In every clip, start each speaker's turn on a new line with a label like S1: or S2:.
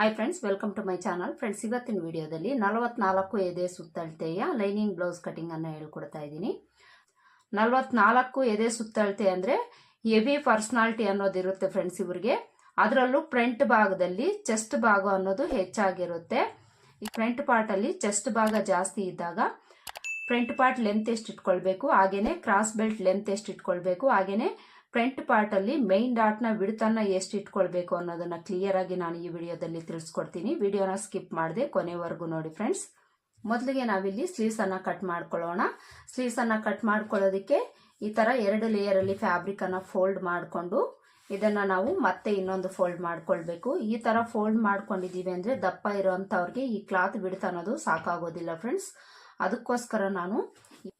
S1: Hi friends welcome to my channel friends ಇವತ್ತಿನ ವಿಡಿಯೋದಲ್ಲಿ ನಲವತ್ನಾಲ್ಕು ಎದೆ ಸುತ್ತಳತೆಯ ಲೈನಿಂಗ್ ಬ್ಲೌಸ್ ಕಟಿಂಗ್ ಅನ್ನು ಹೇಳ್ಕೊಡ್ತಾ ಇದ್ದೀನಿ. ನಲವತ್ನಾಲ್ಕು ಎದೆ ಸುತ್ತಳತೆ ಅಂದರೆ ಹೆವಿ ಪರ್ಸ್ನಾಲಿಟಿ ಅನ್ನೋದಿರುತ್ತೆ ಫ್ರೆಂಡ್ಸ್ ಇವ್ರಿಗೆ. ಅದರಲ್ಲೂ ಫ್ರಂಟ್ ಭಾಗದಲ್ಲಿ ಚೆಸ್ಟ್ ಭಾಗ ಅನ್ನೋದು ಹೆಚ್ಚಾಗಿರುತ್ತೆ. ಈ ಫ್ರಂಟ್ ಪಾರ್ಟಲ್ಲಿ ಚೆಸ್ಟ್ ಭಾಗ ಜಾಸ್ತಿ ಇದ್ದಾಗ ಫ್ರಂಟ್ ಪಾರ್ಟ್ ಲೆಂತ್ ಎಷ್ಟು ಇಟ್ಕೊಳ್ಬೇಕು? ಹಾಗೆಯೇ ಕ್ರಾಸ್ ಬೆಲ್ಟ್ ಲೆಂತ್ ಎಷ್ಟು ಇಟ್ಕೊಳ್ಬೇಕು? ಹಾಗೇನೆ ಫ್ರಂಟ್ ಪಾರ್ಟಲ್ಲಿ ಮೈನ್ ಡಾಟ್ನ ಬಿಡ್ತನ್ನ ಎಷ್ಟು ಇಟ್ಕೊಳ್ಬೇಕು ಅನ್ನೋದನ್ನ ಕ್ಲಿಯರ್ ಆಗಿ ನಾನು ಈ ವಿಡಿಯೋದಲ್ಲಿ ತಿಳಿಸ್ಕೊಡ್ತೀನಿ. ವಿಡಿಯೋನ ಸ್ಕಿಪ್ ಮಾಡಿದೆ ಕೊನೆವರೆಗೂ ನೋಡಿ ಫ್ರೆಂಡ್ಸ್ ಮೊದಲಿಗೆ ನಾವಿಲ್ಲಿ ಸ್ಲೀವ್ಸ್ ಅನ್ನ ಕಟ್ ಮಾಡ್ಕೊಳ್ಳೋಣ. ಸ್ಲೀವ್ಸ್ ಅನ್ನ ಕಟ್ ಮಾಡ್ಕೊಳ್ಳೋದಕ್ಕೆ ಈ ತರ ಎರಡು ಲೇಯರ್ ಅಲ್ಲಿ ಫ್ಯಾಬ್ರಿಕ್ ಅನ್ನ ಫೋಲ್ಡ್ ಮಾಡಿಕೊಂಡು ಇದನ್ನ ನಾವು ಮತ್ತೆ ಇನ್ನೊಂದು ಫೋಲ್ಡ್ ಮಾಡ್ಕೊಳ್ಬೇಕು. ಈ ತರ ಫೋಲ್ಡ್ ಮಾಡ್ಕೊಂಡಿದೀವಿ ಅಂದ್ರೆ ದಪ್ಪ ಇರೋಂಥವ್ರಿಗೆ ಈ ಕ್ಲಾತ್ ಬಿಡ್ತ ಅನ್ನೋದು ಸಾಕಾಗೋದಿಲ್ಲ ಫ್ರೆಂಡ್ಸ್ ಅದಕ್ಕೋಸ್ಕರ ನಾನು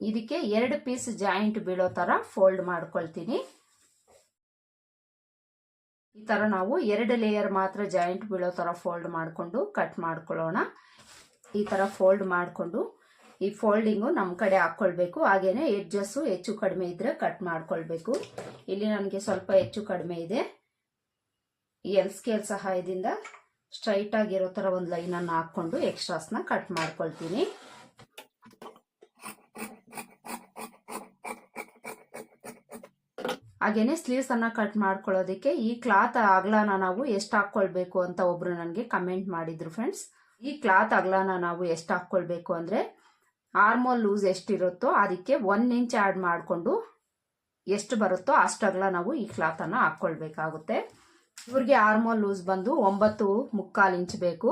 S1: ಇದಕ್ಕೆ ಎರಡು ಪೀಸ್ ಜಾಯಿಂಟ್ ಬೀಳೋ ತರ ಫೋಲ್ಡ್ ಮಾಡ್ಕೊಳ್ತೀನಿ. ಈ ತರ ನಾವು ಎರಡು ಲೇಯರ್ ಮಾತ್ರ ಜಾಯಿಂಟ್ ಬೀಳೋ ತರ ಫೋಲ್ಡ್ ಮಾಡಿಕೊಂಡು ಕಟ್ ಮಾಡ್ಕೊಳ್ಳೋಣ. ಈ ತರ ಫೋಲ್ಡ್ ಮಾಡಿಕೊಂಡು ಈ ಫೋಲ್ಡಿಂಗು ನಮ್ಮ ಕಡೆ ಹಾಕ್ಕೊಳ್ಬೇಕು. ಹಾಗೇನೆ ಎಡ್ಜಸ್ಸು ಹೆಚ್ಚು ಕಡಿಮೆ ಇದ್ರೆ ಕಟ್ ಮಾಡ್ಕೊಳ್ಬೇಕು. ಇಲ್ಲಿ ನನಗೆ ಸ್ವಲ್ಪ ಹೆಚ್ಚು ಕಡಿಮೆ ಇದೆ. ಎಲ್ ಸ್ಕೇಲ್ ಸಹಾಯದಿಂದ ಸ್ಟ್ರೈಟ್ ಆಗಿರೋ ತರ ಒಂದು ಲೈನನ್ನು ಹಾಕ್ಕೊಂಡು ಎಕ್ಸ್ಟ್ರಾಸ್ನ ಕಟ್ ಮಾಡ್ಕೊಳ್ತೀನಿ. ಹಾಗೇನೆ ಸ್ಲೀವ್ಸ್ ಅನ್ನ ಕಟ್ ಮಾಡ್ಕೊಳ್ಳೋದಕ್ಕೆ ಈ ಕ್ಲಾತ್ ಅಗಲನ ನಾವು ಎಷ್ಟು ಹಾಕ್ಕೊಳ್ಬೇಕು ಅಂತ ಒಬ್ರು ನನಗೆ ಕಮೆಂಟ್ ಮಾಡಿದ್ರು ಫ್ರೆಂಡ್ಸ್. ಈ ಕ್ಲಾತ್ ಅಗ್ಲಾನ ನಾವು ಎಷ್ಟು ಹಾಕ್ಕೊಳ್ಬೇಕು ಅಂದ್ರೆ ಆರ್ಮೋಲ್ ಲೂಸ್ ಎಷ್ಟಿರುತ್ತೋ ಅದಕ್ಕೆ ಒನ್ ಇಂಚ್ ಆ್ಯಡ್ ಮಾಡಿಕೊಂಡು ಎಷ್ಟು ಬರುತ್ತೋ ಅಷ್ಟು ಅಗಲ ನಾವು ಈ ಕ್ಲಾತ್ ಹಾಕ್ಕೊಳ್ಬೇಕಾಗುತ್ತೆ. ಇವ್ರಿಗೆ ಆರ್ಮೋಲ್ ಲೂಸ್ ಬಂದು ಒಂಬತ್ತು ಮುಕ್ಕಾಲು ಇಂಚ್ ಬೇಕು.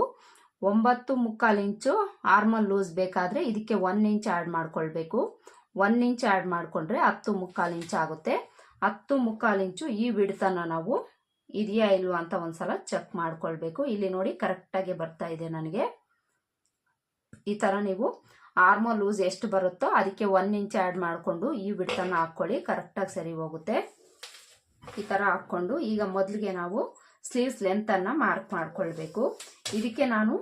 S1: ಒಂಬತ್ತು ಮುಕ್ಕಾಲು ಇಂಚು ಆರ್ಮಲ್ ಲೂಸ್ ಬೇಕಾದ್ರೆ ಇದಕ್ಕೆ ಒನ್ ಇಂಚ್ ಆ್ಯಡ್ ಮಾಡ್ಕೊಳ್ಬೇಕು. ಒನ್ ಇಂಚ್ ಆ್ಯಡ್ ಮಾಡಿಕೊಂಡ್ರೆ ಹತ್ತು ಮುಕ್ಕಾಲು ಇಂಚ್ ಆಗುತ್ತೆ. ಹತ್ತು ಮುಕ್ಕಾಲು ಇಂಚು ಈ ಬಿಡ್ತನ ನಾವು ಇದೆಯಾ ಇಲ್ವಾ ಅಂತ ಒಂದ್ಸಲ ಚೆಕ್ ಮಾಡ್ಕೊಳ್ಬೇಕು. ಇಲ್ಲಿ ನೋಡಿ ಕರೆಕ್ಟಾಗಿ ಬರ್ತಾ ಇದೆ ನನಗೆ. ಈ ಥರ ನೀವು ಆರ್ಮೋ ಲೂಸ್ ಎಷ್ಟು ಬರುತ್ತೋ ಅದಕ್ಕೆ ಒನ್ ಇಂಚ್ ಆ್ಯಡ್ ಮಾಡಿಕೊಂಡು ಈ ಬಿಡ್ತನ ಹಾಕ್ಕೊಳ್ಳಿ. ಕರೆಕ್ಟಾಗಿ ಸರಿ ಹೋಗುತ್ತೆ. ಈ ಥರ ಹಾಕ್ಕೊಂಡು ಈಗ ಮೊದಲಿಗೆ ನಾವು ಸ್ಲೀವ್ಸ್ ಲೆಂತನ್ನು ಮಾರ್ಕ್ ಮಾಡ್ಕೊಳ್ಬೇಕು. ಇದಕ್ಕೆ ನಾನು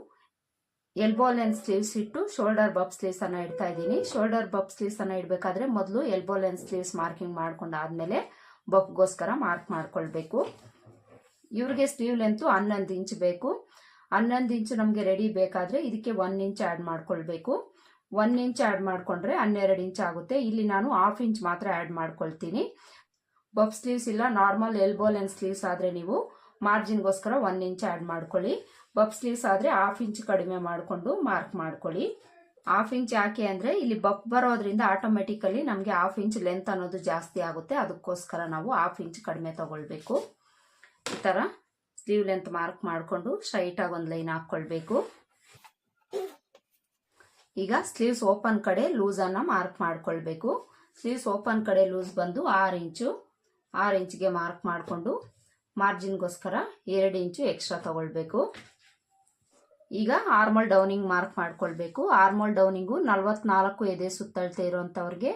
S1: ಎಲ್ಬೋ ಲೆನ್ಸ್ ಸ್ಲೀವ್ಸ್ ಇಟ್ಟು ಶೋಲ್ಡರ್ ಬಬ್ ಸ್ಲೀವ್ಸ್ ಅನ್ನ ಇಡ್ತಾ ಇದ್ದೀನಿ. ಶೋಲ್ಡರ್ ಬಬ್ ಸ್ಲೀವ್ಸ್ ಅನ್ನ ಇಡಬೇಕಾದ್ರೆ ಮೊದಲು ಎಲ್ಬೋ ಲೆನ್ಸ್ ಸ್ಲೀವ್ಸ್ ಮಾರ್ಕಿಂಗ್ ಮಾಡ್ಕೊಂಡಾದ್ಮೇಲೆ ಬಬ್ಗೋಸ್ಕರ ಮಾರ್ಕ್ ಮಾಡ್ಕೊಳ್ಬೇಕು. ಇವ್ರಿಗೆ ಸ್ಲೀವ್ ಲೆಂತು ಹನ್ನೊಂದು ಇಂಚ್ ಬೇಕು. ಹನ್ನೊಂದು ಇಂಚ್ ನಮಗೆ ರೆಡಿ ಬೇಕಾದ್ರೆ ಇದಕ್ಕೆ ಒನ್ ಇಂಚ್ ಆ್ಯಡ್ ಮಾಡ್ಕೊಳ್ಬೇಕು. ಒನ್ ಇಂಚ್ ಆ್ಯಡ್ ಮಾಡಿಕೊಂಡ್ರೆ ಹನ್ನೆರಡು ಇಂಚ್ ಆಗುತ್ತೆ. ಇಲ್ಲಿ ನಾನು ಹಾಫ್ ಇಂಚ್ ಮಾತ್ರ ಆ್ಯಡ್ ಮಾಡ್ಕೊಳ್ತೀನಿ. ಬಫ್ ಸ್ಲೀವ್ಸ್ ಇಲ್ಲ ನಾರ್ಮಲ್ ಎಲ್ಬೋ ಲೆನ್ ಸ್ಲೀವ್ಸ್ ಆದರೆ ನೀವು ಮಾರ್ಜಿನ್ಗೋಸ್ಕರ ಒನ್ ಇಂಚ್ ಆ್ಯಡ್ ಮಾಡ್ಕೊಳ್ಳಿ. ಬಬ್ ಸ್ಲೀವ್ಸ್ ಆದರೆ ಹಾಫ್ ಇಂಚ್ ಕಡಿಮೆ ಮಾಡಿಕೊಂಡು ಮಾರ್ಕ್ ಮಾಡ್ಕೊಳ್ಳಿ. ಹಾಫ್ ಇಂಚ್ ಯಾಕೆ ಅಂದರೆ ಇಲ್ಲಿ ಬಪ್ ಬರೋದ್ರಿಂದ ಆಟೋಮೆಟಿಕಲಿ ನಮಗೆ ಹಾಫ್ ಇಂಚ್ ಲೆಂತ್ ಅನ್ನೋದು ಜಾಸ್ತಿ ಆಗುತ್ತೆ. ಅದಕ್ಕೋಸ್ಕರ ನಾವು ಹಾಫ್ ಇಂಚ್ ಕಡಿಮೆ ತಗೊಳ್ಬೇಕು. ಈ ಥರ ಸ್ಲೀವ್ ಲೆಂತ್ ಮಾರ್ಕ್ ಮಾಡಿಕೊಂಡು ಸ್ಟ್ರೈಟಾಗಿ ಒಂದು ಲೈನ್ ಹಾಕ್ಕೊಳ್ಬೇಕು. ಈಗ ಸ್ಲೀವ್ಸ್ ಓಪನ್ ಕಡೆ ಲೂಸನ್ನು ಮಾರ್ಕ್ ಮಾಡ್ಕೊಳ್ಬೇಕು. ಸ್ಲೀವ್ಸ್ ಓಪನ್ ಕಡೆ ಲೂಸ್ ಬಂದು ಆರು ಇಂಚು ಆರು ಇಂಚ್ಗೆ ಮಾರ್ಕ್ ಮಾಡಿಕೊಂಡು ಮಾರ್ಜಿನ್ಗೋಸ್ಕರ ಎರಡು ಇಂಚು ಎಕ್ಸ್ಟ್ರಾ ತಗೊಳ್ಬೇಕು. ಈಗ ಆರ್ಮಲ್ ಡೌನಿಂಗ್ ಮಾರ್ಕ್ ಮಾಡ್ಕೊಳ್ಬೇಕು. ಆರ್ಮಲ್ ಡೌನಿಂಗು ನಲ್ವತ್ನಾಲ್ಕು ಎದೆ ಸುತ್ತಳತೆ ಇರುವಂಥವ್ರಿಗೆ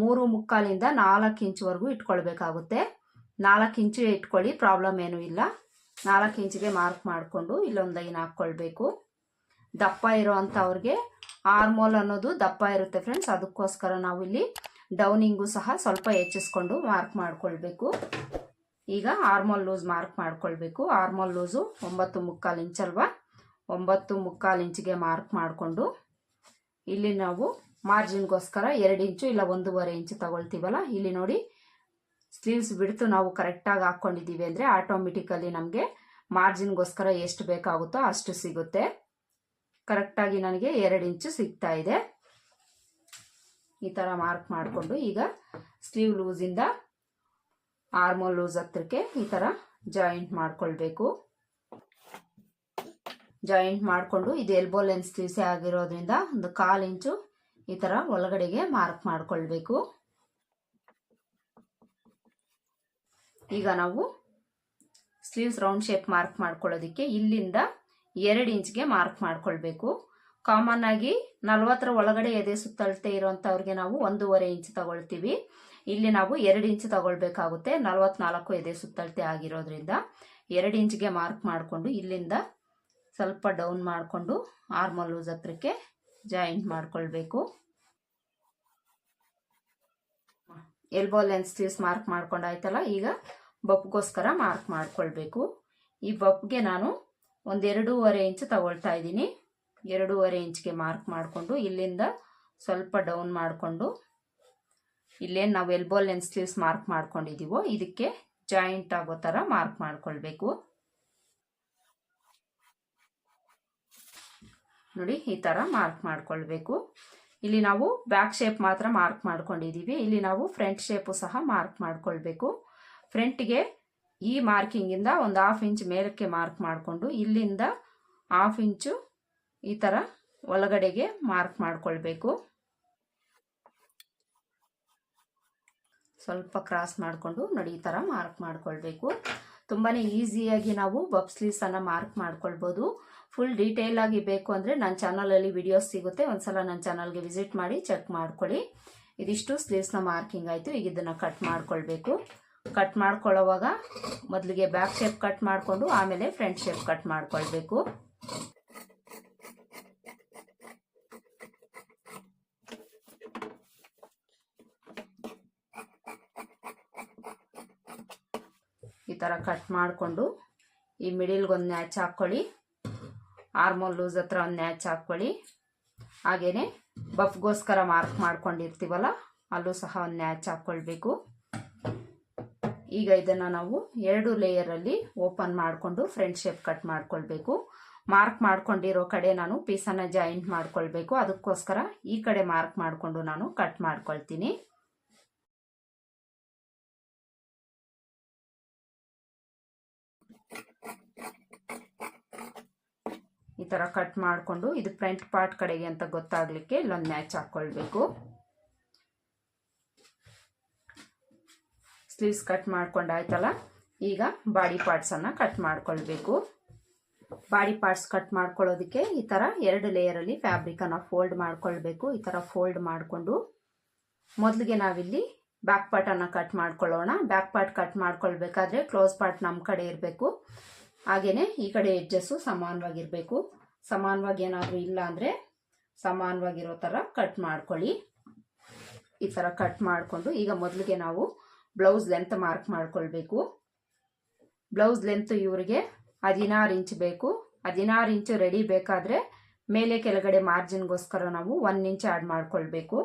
S1: ಮೂರು ಮುಕ್ಕಾಲಿಂದ ನಾಲ್ಕು ಇಂಚುವರೆಗೂ ಇಟ್ಕೊಳ್ಬೇಕಾಗುತ್ತೆ. ನಾಲ್ಕು ಇಂಚು ಇಟ್ಕೊಳ್ಳಿ, ಪ್ರಾಬ್ಲಮ್ ಏನೂ ಇಲ್ಲ. ನಾಲ್ಕು ಇಂಚಿಗೆ ಮಾರ್ಕ್ ಮಾಡಿಕೊಂಡು ಇಲ್ಲೊಂದು ಲೈನ್ ಹಾಕ್ಕೊಳ್ಬೇಕು. ದಪ್ಪ ಇರೋವಂಥವ್ರಿಗೆ ಆರ್ಮೋಲ್ ಅನ್ನೋದು ದಪ್ಪ ಇರುತ್ತೆ ಫ್ರೆಂಡ್ಸ್. ಅದಕ್ಕೋಸ್ಕರ ನಾವು ಇಲ್ಲಿ ಡೌನಿಂಗು ಸಹ ಸ್ವಲ್ಪ ಹೆಚ್ಚಿಸ್ಕೊಂಡು ಮಾರ್ಕ್ ಮಾಡ್ಕೊಳ್ಬೇಕು. ಈಗ ಆರ್ಮೋಲ್ ಲೂಸ್ ಮಾರ್ಕ್ ಮಾಡ್ಕೊಳ್ಬೇಕು. ಆರ್ಮೋಲ್ ಲೂಸು ಒಂಬತ್ತು ಮುಕ್ಕಾಲು ಇಂಚಲ್ವಾ ಒಂಬತ್ತು ಮುಕ್ಕಾಲು ಇಂಚಿಗೆ ಮಾರ್ಕ್ ಮಾಡಿಕೊಂಡು ಇಲ್ಲಿ ನಾವು ಮಾರ್ಜಿನ್ಗೋಸ್ಕರ ಎರಡು ಇಂಚು ಇಲ್ಲ ಒಂದೂವರೆ ಇಂಚು ತಗೊಳ್ತೀವಲ್ಲ? ಇಲ್ಲಿ ನೋಡಿ ಸ್ಲೀವ್ಸ್ ಬಿಡ್ತು ನಾವು ಕರೆಕ್ಟಾಗಿ ಹಾಕ್ಕೊಂಡಿದ್ದೀವಿ ಅಂದರೆ ಆಟೋಮೆಟಿಕಲಿ ನಮಗೆ ಮಾರ್ಜಿನ್ಗೋಸ್ಕರ ಎಷ್ಟು ಬೇಕಾಗುತ್ತೋ ಅಷ್ಟು ಸಿಗುತ್ತೆ. ಕರೆಕ್ಟಾಗಿ ನನಗೆ ಎರಡು ಇಂಚು ಸಿಗ್ತಾ ಇದೆ. ಈ ಥರ ಮಾರ್ಕ್ ಮಾಡಿಕೊಂಡು ಈಗ ಸ್ಲೀವ್ ಲೂಸಿಂದ ಆರ್ಮೋಲ್ ಲೂಸ್ ಹತ್ರಕ್ಕೆ ಈ ಥರ ಜಾಯಿಂಟ್ ಮಾಡ್ಕೊಳ್ಬೇಕು. ಜಾಯಿಂಟ್ ಮಾಡಿಕೊಂಡು ಇದು ಎಲ್ಬೋ ಲೆನ್ಸ್ ತಿಳಿಸಿ ಆಗಿರೋದ್ರಿಂದ ಒಂದು ಕಾಲು ಇಂಚು ಈ ಥರ ಒಳಗಡೆಗೆ ಮಾರ್ಕ್ ಮಾಡಿಕೊಳ್ಬೇಕು. ಈಗ ನಾವು ಸ್ಲೀವ್ಸ್ ರೌಂಡ್ ಶೇಪ್ ಮಾರ್ಕ್ ಮಾಡ್ಕೊಳ್ಳೋದಕ್ಕೆ ಇಲ್ಲಿಂದ ಎರಡು ಇಂಚ್ಗೆ ಮಾರ್ಕ್ ಮಾಡ್ಕೊಳ್ಬೇಕು. ಕಾಮನ್ ಆಗಿ ನಲ್ವತ್ತರ ಒಳಗಡೆ ಎದೆ ಸುತ್ತಳತೆ ಇರೋಂಥವ್ರಿಗೆ ನಾವು ಒಂದೂವರೆ ಇಂಚ್ ತಗೊಳ್ತೀವಿ. ಇಲ್ಲಿ ನಾವು ಎರಡು ಇಂಚ್ ತಗೊಳ್ಬೇಕಾಗುತ್ತೆ. ನಲ್ವತ್ನಾಲ್ಕು ಎದೆ ಸುತ್ತಳತೆ ಆಗಿರೋದ್ರಿಂದ ಎರಡು ಇಂಚ್ಗೆ ಮಾರ್ಕ್ ಮಾಡಿಕೊಂಡು ಇಲ್ಲಿಂದ ಸ್ವಲ್ಪ ಡೌನ್ ಮಾಡಿಕೊಂಡು ಆರ್ಮಲ್ ಲೂಸ್ ಹತ್ರಕ್ಕೆ ಜಾಯಿಂಟ್ ಮಾಡ್ಕೊಳ್ಬೇಕು. ಎಲ್ಬೋ ಲೆನ್ಸ್ ಸ್ಲೀವ್ಸ್ ಮಾರ್ಕ್ ಮಾಡ್ಕೊಂಡಾಯ್ತಲ್ಲ, ಈಗ ಬಪ್ಗೋಸ್ಕರ ಮಾರ್ಕ್ ಮಾಡ್ಕೊಳ್ಬೇಕು. ಈ ಬಪ್ಗೆ ನಾನು ಒಂದೆರಡೂವರೆ ಇಂಚ್ ತಗೊಳ್ತಾ ಇದ್ದೀನಿ. ಎರಡೂವರೆ ಇಂಚ್ಗೆ ಮಾರ್ಕ್ ಮಾಡಿಕೊಂಡು ಇಲ್ಲಿಂದ ಸ್ವಲ್ಪ ಡೌನ್ ಮಾಡಿಕೊಂಡು ಇಲ್ಲೇನು ನಾವು ಎಲ್ಬೋ ಲೆನ್ ಸ್ಲೀವ್ಸ್ ಮಾರ್ಕ್ ಮಾಡ್ಕೊಂಡಿದ್ದೀವೋ ಇದಕ್ಕೆ ಜಾಯಿಂಟ್ ಆಗೋ ಥರ ಮಾರ್ಕ್ ಮಾಡ್ಕೊಳ್ಬೇಕು. ನೋಡಿ, ಈ ಥರ ಮಾರ್ಕ್ ಮಾಡ್ಕೊಳ್ಬೇಕು. ಇಲ್ಲಿ ನಾವು ಬ್ಯಾಕ್ ಶೇಪ್ ಮಾತ್ರ ಮಾರ್ಕ್ ಮಾಡ್ಕೊಂಡಿದ್ದೀವಿ ಇಲ್ಲಿ ನಾವು ಫ್ರಂಟ್ ಶೇಪು ಸಹ ಮಾರ್ಕ್ ಮಾಡ್ಕೊಳ್ಬೇಕು. ಫ್ರಂಟ್ಗೆ ಈ ಮಾರ್ಕಿಂಗಿಂದ ಒಂದು ಹಾಫ್ ಇಂಚ್ ಮೇಲಕ್ಕೆ ಮಾರ್ಕ್ ಮಾಡಿಕೊಂಡು, ಇಲ್ಲಿಂದ ಹಾಫ್ ಇಂಚು ಈ ಥರ ಒಳಗಡೆಗೆ ಮಾರ್ಕ್ ಮಾಡ್ಕೊಳ್ಬೇಕು. ಸ್ವಲ್ಪ ಕ್ರಾಸ್ ಮಾಡಿಕೊಂಡು ನೋಡಿ ಥರ ಮಾರ್ಕ್ ಮಾಡ್ಕೊಳ್ಬೇಕು. ತುಂಬಾ ಈಸಿಯಾಗಿ ನಾವು ಬಬ್ ಸ್ಲೀವ್ಸನ್ನು ಮಾರ್ಕ್ ಮಾಡ್ಕೊಳ್ಬೋದು. ಫುಲ್ ಡೀಟೇಲ್ ಆಗಿ ಬೇಕು ಅಂದರೆ ನನ್ನ ಚಾನಲಲ್ಲಿ ವಿಡಿಯೋಸ್ ಸಿಗುತ್ತೆ. ಒಂದ್ಸಲ ನನ್ನ ಚಾನಲ್ಗೆ ವಿಸಿಟ್ ಮಾಡಿ ಚೆಕ್ ಮಾಡ್ಕೊಳ್ಳಿ. ಇದಿಷ್ಟು ಸ್ಲೀವ್ಸ್ನ ಮಾರ್ಕಿಂಗ್ ಆಯಿತು. ಈಗ ಇದನ್ನು ಕಟ್ ಮಾಡ್ಕೊಳ್ಬೇಕು. ಕಟ್ ಮಾಡ್ಕೊಳ್ಳೋವಾಗ ಮೊದಲಿಗೆ ಬ್ಯಾಕ್ ಶೇಪ್ ಕಟ್ ಮಾಡಿಕೊಂಡು ಆಮೇಲೆ ಫ್ರಂಟ್ ಶೇಪ್ ಕಟ್ ಮಾಡ್ಕೊಳ್ಬೇಕು. ಈ ಥರ ಕಟ್ ಮಾಡಿಕೊಂಡು ಈ ಮಿಡಿಲ್ಗೊಂದು ನ್ಯಾಚ್ ಹಾಕ್ಕೊಳ್ಳಿ ಆರ್ಮೋಲ್ ಲೂಸ್ ಹತ್ರ ಒಂದು ನ್ಯಾಚ್ ಹಾಕ್ಕೊಳ್ಳಿ ಹಾಗೆಯೇ ಬಫ್ಗೋಸ್ಕರ ಮಾರ್ಕ್ ಮಾಡ್ಕೊಂಡಿರ್ತೀವಲ್ಲ, ಅಲ್ಲೂ ಸಹ ಒಂದು ನ್ಯಾಚ್ ಹಾಕ್ಕೊಳ್ಬೇಕು ಈಗ ಇದನ್ನು ನಾವು ಎರಡು ಲೇಯರಲ್ಲಿ ಓಪನ್ ಮಾಡಿಕೊಂಡು ಫ್ರಂಟ್ ಶೇಪ್ ಕಟ್ ಮಾಡ್ಕೊಳ್ಬೇಕು. ಮಾರ್ಕ್ ಮಾಡ್ಕೊಂಡಿರೋ ಕಡೆ ನಾನು ಪೀಸನ್ನು ಜಾಯಿಂಟ್ ಮಾಡ್ಕೊಳ್ಬೇಕು. ಅದಕ್ಕೋಸ್ಕರ ಈ ಕಡೆ ಮಾರ್ಕ್ ಮಾಡಿಕೊಂಡು ನಾನು ಕಟ್ ಮಾಡ್ಕೊಳ್ತೀನಿ. ಈ ಥರ ಕಟ್ ಮಾಡಿಕೊಂಡು ಇದು ಫ್ರಂಟ್ ಪಾರ್ಟ್ ಕಡೆಗೆ ಅಂತ ಗೊತ್ತಾಗಲಿಕ್ಕೆ ಇಲ್ಲೊಂದು ಮ್ಯಾಚ್ ಹಾಕ್ಕೊಳ್ಬೇಕು ಸ್ಲೀವ್ಸ್ ಕಟ್ ಮಾಡ್ಕೊಂಡಾಯ್ತಲ್ಲ ಈಗ ಬಾಡಿ ಪಾರ್ಟ್ಸನ್ನು ಕಟ್ ಮಾಡ್ಕೊಳ್ಬೇಕು. ಬಾಡಿ ಪಾರ್ಟ್ಸ್ ಕಟ್ ಮಾಡ್ಕೊಳ್ಳೋದಕ್ಕೆ ಈ ಥರ ಎರಡು ಲೇಯರಲ್ಲಿ ಫ್ಯಾಬ್ರಿಕನ್ನು ಫೋಲ್ಡ್ ಮಾಡ್ಕೊಳ್ಬೇಕು. ಈ ಥರ ಫೋಲ್ಡ್ ಮಾಡಿಕೊಂಡು ಮೊದಲಿಗೆ ನಾವಿಲ್ಲಿ ಬ್ಯಾಕ್ ಪಾರ್ಟನ್ನು ಕಟ್ ಮಾಡ್ಕೊಳ್ಳೋಣ. ಬ್ಯಾಕ್ ಪಾರ್ಟ್ ಕಟ್ ಮಾಡ್ಕೊಳ್ಬೇಕಾದ್ರೆ ಕ್ಲೋಸ್ ಪಾರ್ಟ್ ನಮ್ಮ ಕಡೆ ಇರಬೇಕು. ಹಾಗೆಯೇ ಈ ಕಡೆ ಎಡ್ಜಸ್ಸು ಸಮಾನವಾಗಿರಬೇಕು. ಸಮಾನವಾಗಿ ಏನಾದರೂ ಇಲ್ಲ ಅಂದರೆ ಸಮಾನವಾಗಿರೋ ಥರ ಕಟ್ ಮಾಡ್ಕೊಳ್ಳಿ. ಈ ಥರ ಕಟ್ ಮಾಡಿಕೊಂಡು ಈಗ ಮೊದಲಿಗೆ ನಾವು ಬ್ಲೌಸ್ ಲೆಂತ್ ಮಾರ್ಕ್ ಮಾಡ್ಕೊಳ್ಬೇಕು. ಬ್ಲೌಸ್ ಲೆಂತ್ ಇವರಿಗೆ ಹದಿನಾರು ಇಂಚ್ ಬೇಕು. ಹದಿನಾರು ಇಂಚು ರೆಡಿ ಬೇಕಾದರೆ ಮೇಲೆ ಕೆಳಗಡೆ ಮಾರ್ಜಿನ್ಗೋಸ್ಕರ ನಾವು ಒನ್ ಇಂಚ್ ಆ್ಯಡ್ ಮಾಡ್ಕೊಳ್ಬೇಕು.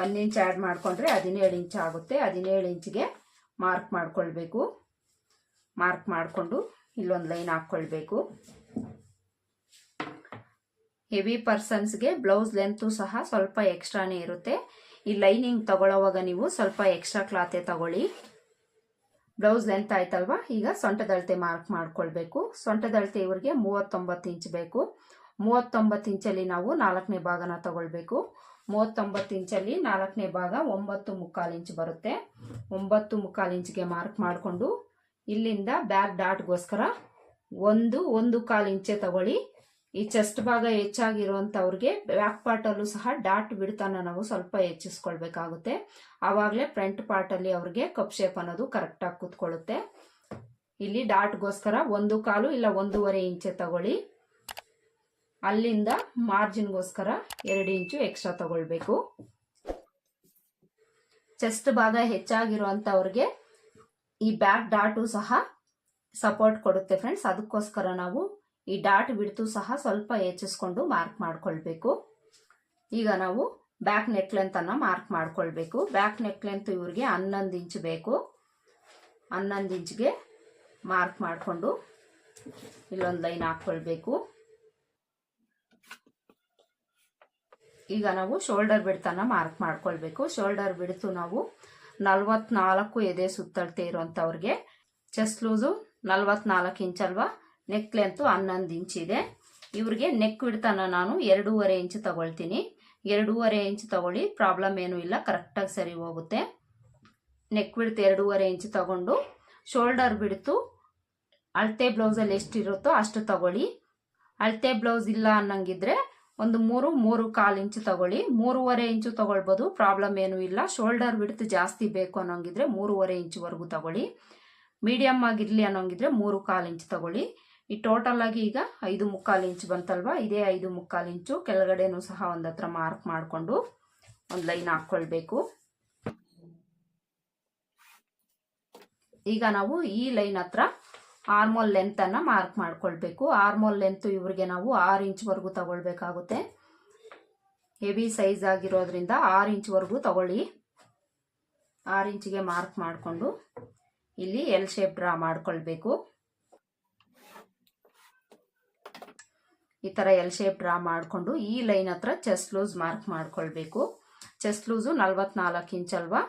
S1: ಒನ್ ಇಂಚ್ ಆ್ಯಡ್ ಮಾಡಿಕೊಂಡ್ರೆ ಹದಿನೇಳು ಇಂಚ್ ಆಗುತ್ತೆ. ಹದಿನೇಳು ಇಂಚ್ಗೆ ಮಾರ್ಕ್ ಮಾಡ್ಕೊಳ್ಬೇಕು. ಮಾರ್ಕ್ ಮಾಡಿಕೊಂಡು ಇಲ್ಲೊಂದು ಲೈನ್ ಹಾಕ್ಕೊಳ್ಬೇಕು ಹೆವಿ ಪರ್ಸನ್ಸ್ಗೆ ಬ್ಲೌಸ್ ಲೆಂತು ಸಹ ಸ್ವಲ್ಪ ಎಕ್ಸ್ಟ್ರಾನೇ ಇರುತ್ತೆ. ಈ ಲೈನಿಂಗ್ ತಗೊಳ್ಳೋವಾಗ ನೀವು ಸ್ವಲ್ಪ ಎಕ್ಸ್ಟ್ರಾ ಕ್ಲಾತೆ ತಗೊಳ್ಳಿ. ಬ್ಲೌಸ್ ಲೆಂತ್ ಆಯ್ತಲ್ವಾ? ಈಗ ಸೊಂಟದಳತೆ ಮಾರ್ಕ್ ಮಾಡ್ಕೊಳ್ಬೇಕು. ಸೊಂಟದಳತೆ ಇವ್ರಿಗೆ ಮೂವತ್ತೊಂಬತ್ತು ಇಂಚ್ ಬೇಕು. ಮೂವತ್ತೊಂಬತ್ತು ಇಂಚಲ್ಲಿ ನಾವು ನಾಲ್ಕನೇ ಭಾಗನ ತಗೊಳ್ಬೇಕು. ಮೂವತ್ತೊಂಬತ್ತು ಇಂಚಲ್ಲಿ ನಾಲ್ಕನೇ ಭಾಗ ಒಂಬತ್ತು ಮುಕ್ಕಾಲು ಇಂಚ್ ಬರುತ್ತೆ. ಒಂಬತ್ತು ಮುಕ್ಕಾಲು ಇಂಚ್ಗೆ ಮಾರ್ಕ್ ಮಾಡಿಕೊಂಡು ಇಲ್ಲಿಂದ ಬ್ಯಾಕ್ ಡಾಟ್ಗೋಸ್ಕರ ಒಂದು ಒಂದು ಕಾಲು ಇಂಚೆ ತಗೊಳ್ಳಿ. ಈ ಚೆಸ್ಟ್ ಭಾಗ ಹೆಚ್ಚಾಗಿರುವಂಥವ್ರಿಗೆ ಬ್ಯಾಕ್ ಪಾರ್ಟಲ್ಲೂ ಸಹ ಡಾಟ್ ಬಿಡ್ತಾನ ನಾವು ಸ್ವಲ್ಪ ಹೆಚ್ಚಿಸ್ಕೊಳ್ಬೇಕಾಗುತ್ತೆ. ಆವಾಗಲೇ ಫ್ರಂಟ್ ಪಾರ್ಟಲ್ಲಿ ಅವ್ರಿಗೆ ಕಪ್ ಶೇಪ್ ಅನ್ನೋದು ಕರೆಕ್ಟಾಗಿ ಕೂತ್ಕೊಳ್ಳುತ್ತೆ. ಇಲ್ಲಿ ಡಾಟ್ಗೋಸ್ಕರ ಒಂದು ಕಾಲು ಇಲ್ಲ ಒಂದೂವರೆ ಇಂಚೆ ತಗೊಳ್ಳಿ. ಅಲ್ಲಿಂದ ಮಾರ್ಜಿನ್ಗೋಸ್ಕರ ಎರಡು ಇಂಚು ಎಕ್ಸ್ಟ್ರಾ ತಗೊಳ್ಬೇಕು. ಚೆಸ್ಟ್ ಭಾಗ ಹೆಚ್ಚಾಗಿರುವಂಥವ್ರಿಗೆ ಈ ಬ್ಯಾಕ್ ಡಾಟು ಸಹ ಸಪೋರ್ಟ್ ಕೊಡುತ್ತೆ ಫ್ರೆಂಡ್ಸ್ ಅದಕ್ಕೋಸ್ಕರ ನಾವು ಈ ಡಾಟ್ ಬಿಡ್ತು ಸಹ ಸ್ವಲ್ಪ ಹೆಚ್ಚಿಸ್ಕೊಂಡು ಮಾರ್ಕ್ ಮಾಡ್ಕೊಳ್ಬೇಕು. ಈಗ ನಾವು ಬ್ಯಾಕ್ ನೆಕ್ ಲೆಂತನ್ನು ಮಾರ್ಕ್ ಮಾಡ್ಕೊಳ್ಬೇಕು. ಬ್ಯಾಕ್ ನೆಕ್ ಲೆಂತ್ ಇವ್ರಿಗೆ ಹನ್ನೊಂದು ಇಂಚ್ ಬೇಕು. ಹನ್ನೊಂದು ಇಂಚ್ಗೆ ಮಾರ್ಕ್ ಮಾಡಿಕೊಂಡು ಇಲ್ಲೊಂದು ಲೈನ್ ಹಾಕ್ಕೊಳ್ಬೇಕು ಈಗ ನಾವು ಶೋಲ್ಡರ್ ಬಿಡ್ತನ ಮಾರ್ಕ್ ಮಾಡ್ಕೊಳ್ಬೇಕು. ಶೋಲ್ಡರ್ ಬಿಡ್ತು ನಾವು ನಲ್ವತ್ನಾಲ್ಕು ಎದೆ ಸುತ್ತಳತೆ ಇರುವಂಥವ್ರಿಗೆ ಚೆಸ್ಟ್ ಲೂಸು ನಲ್ವತ್ನಾಲ್ಕು ಇಂಚ್ ಅಲ್ವಾ? ನೆಕ್ ಲೆಂತು ಹನ್ನೊಂದು ಇಂಚ್ ಇದೆ. ಇವ್ರಿಗೆ ನೆಕ್ ಹಿಡ್ತಾನ ನಾನು ಎರಡೂವರೆ ಇಂಚ್ ತಗೊಳ್ತೀನಿ. ಎರಡೂವರೆ ಇಂಚ್ ತಗೊಳ್ಳಿ ಪ್ರಾಬ್ಲಮ್ ಏನೂ ಇಲ್ಲ ಕರೆಕ್ಟಾಗಿ ಸರಿ ಹೋಗುತ್ತೆ. ನೆಕ್ ಬಿಡ್ತು ಎರಡೂವರೆ ಇಂಚ್ ತಗೊಂಡು ಶೋಲ್ಡರ್ ಬಿಡ್ತು ಅಳತೆ ಬ್ಲೌಸಲ್ಲಿ ಎಷ್ಟಿರುತ್ತೋ ಅಷ್ಟು ತಗೊಳ್ಳಿ. ಅಳತೆ ಬ್ಲೌಸ್ ಇಲ್ಲ ಅನ್ನಂಗಿದ್ರೆ ಒಂದು ಮೂರು ಮೂರು ಕಾಲು ಇಂಚು ತಗೊಳ್ಳಿ. ಮೂರುವರೆ ಇಂಚು ತಗೊಳ್ಬೋದು. ಪ್ರಾಬ್ಲಮ್ ಏನೂ ಇಲ್ಲ. ಶೋಲ್ಡರ್ ಬಿಡ್ತು ಜಾಸ್ತಿ ಬೇಕು ಅನ್ನೋಂಗಿದ್ರೆ ಮೂರುವರೆ ಇಂಚುವರೆಗೂ ತಗೊಳ್ಳಿ. ಮೀಡಿಯಮ್ ಆಗಿರಲಿ ಅನ್ನೋಂಗಿದ್ರೆ ಮೂರು ಕಾಲು ಇಂಚು ತಗೊಳ್ಳಿ. ಈ ಟೋಟಲ್ ಆಗಿ ಈಗ ಐದು ಮುಕ್ಕಾಲು ಇಂಚು ಬಂತಲ್ವಾ? ಇದೇ ಐದು ಮುಕ್ಕಾಲು ಇಂಚು. ಕೆಳಗಡೆನೂ ಸಹ ಒಂದು ಹತ್ರ ಮಾರ್ಕ್ ಮಾಡಿಕೊಂಡು ಒಂದು ಲೈನ್ ಹಾಕ್ಕೊಳ್ಬೇಕು ಈಗ ನಾವು ಈ ಲೈನ್ ಹತ್ರ ಆರ್ಮೋಲ್ ಲೆಂತನ್ನು ಮಾರ್ಕ್ ಮಾಡ್ಕೊಳ್ಬೇಕು. ಆರ್ಮೋಲ್ ಲೆಂತ್ ಇವರಿಗೆ ನಾವು ಆರು ಇಂಚ್ವರೆಗೂ ತಗೊಳ್ಬೇಕಾಗುತ್ತೆ. ಹೆವಿ ಸೈಜ್ ಆಗಿರೋದ್ರಿಂದ ಆರು ಇಂಚ್ವರೆಗೂ ತಗೊಳ್ಳಿ. ಆರು ಇಂಚಿಗೆ ಮಾರ್ಕ್ ಮಾಡಿಕೊಂಡು ಇಲ್ಲಿ ಎಲ್ ಶೇಪ್ ಡ್ರಾ ಮಾಡ್ಕೊಳ್ಬೇಕು. ಈ ಥರ ಎಲ್ ಶೇಪ್ ಡ್ರಾ ಮಾಡಿಕೊಂಡು ಈ ಲೈನ್ ಹತ್ರ ಚೆಸ್ಟ್ ಲೂಸ್ ಮಾರ್ಕ್ ಮಾಡ್ಕೊಳ್ಬೇಕು. ಚೆಸ್ಟ್ ಲೂಸು ನಲ್ವತ್ನಾಲ್ಕು ಇಂಚ್ ಅಲ್ವಾ?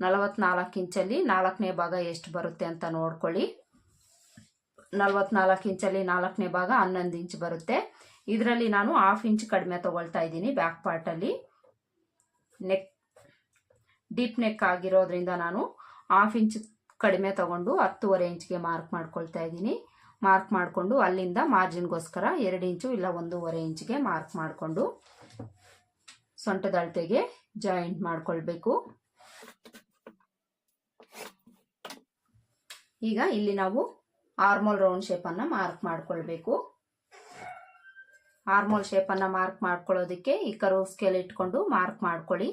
S1: ನಲವತ್ನಾಲ್ಕು ಇಂಚಲ್ಲಿ ನಾಲ್ಕನೇ ಭಾಗ ಎಷ್ಟು ಬರುತ್ತೆ ಅಂತ ನೋಡ್ಕೊಳ್ಳಿ. ನಲ್ವತ್ನಾಲ್ಕು ಇಂಚಲ್ಲಿ ನಾಲ್ಕನೇ ಭಾಗ ಹನ್ನೊಂದು ಇಂಚ್ ಬರುತ್ತೆ. ಇದರಲ್ಲಿ ನಾನು ಹಾಫ್ ಇಂಚ್ ಕಡಿಮೆ ತೊಗೊಳ್ತಾ ಇದ್ದೀನಿ ಬ್ಯಾಕ್ ಪಾರ್ಟಲ್ಲಿ ನೆಕ್ ಡೀಪ್ ನೆಕ್ ಆಗಿರೋದ್ರಿಂದ ನಾನು ಹಾಫ್ ಇಂಚ್ ಕಡಿಮೆ ತಗೊಂಡು ಹತ್ತುವರೆ ಇಂಚ್ಗೆ ಮಾರ್ಕ್ ಮಾಡ್ಕೊಳ್ತಾ ಇದ್ದೀನಿ. ಮಾರ್ಕ್ ಮಾಡಿಕೊಂಡು ಅಲ್ಲಿಂದ ಮಾರ್ಜಿನ್ಗೋಸ್ಕರ ಎರಡು ಇಂಚು ಇಲ್ಲ ಒಂದೂವರೆ ಇಂಚ್ಗೆ ಮಾರ್ಕ್ ಮಾಡಿಕೊಂಡು ಸೊಂಟದ ಅಳತೆಗೆ ಜಾಯಿಂಟ್ ಮಾಡಿಕೊಳ್ಬೇಕು. ಈಗ ಇಲ್ಲಿ ನಾವು ಆರ್ಮೋಲ್ ರೌಂಡ್ ಶೇಪನ್ನು ಮಾರ್ಕ್ ಮಾಡ್ಕೊಳ್ಬೇಕು. ಆರ್ಮೋಲ್ ಶೇಪನ್ನು ಮಾರ್ಕ್ ಮಾಡ್ಕೊಳ್ಳೋದಕ್ಕೆ ಈ ಕರು ಸ್ಕೇಲ್ ಇಟ್ಕೊಂಡು ಮಾರ್ಕ್ ಮಾಡ್ಕೊಳ್ಳಿ.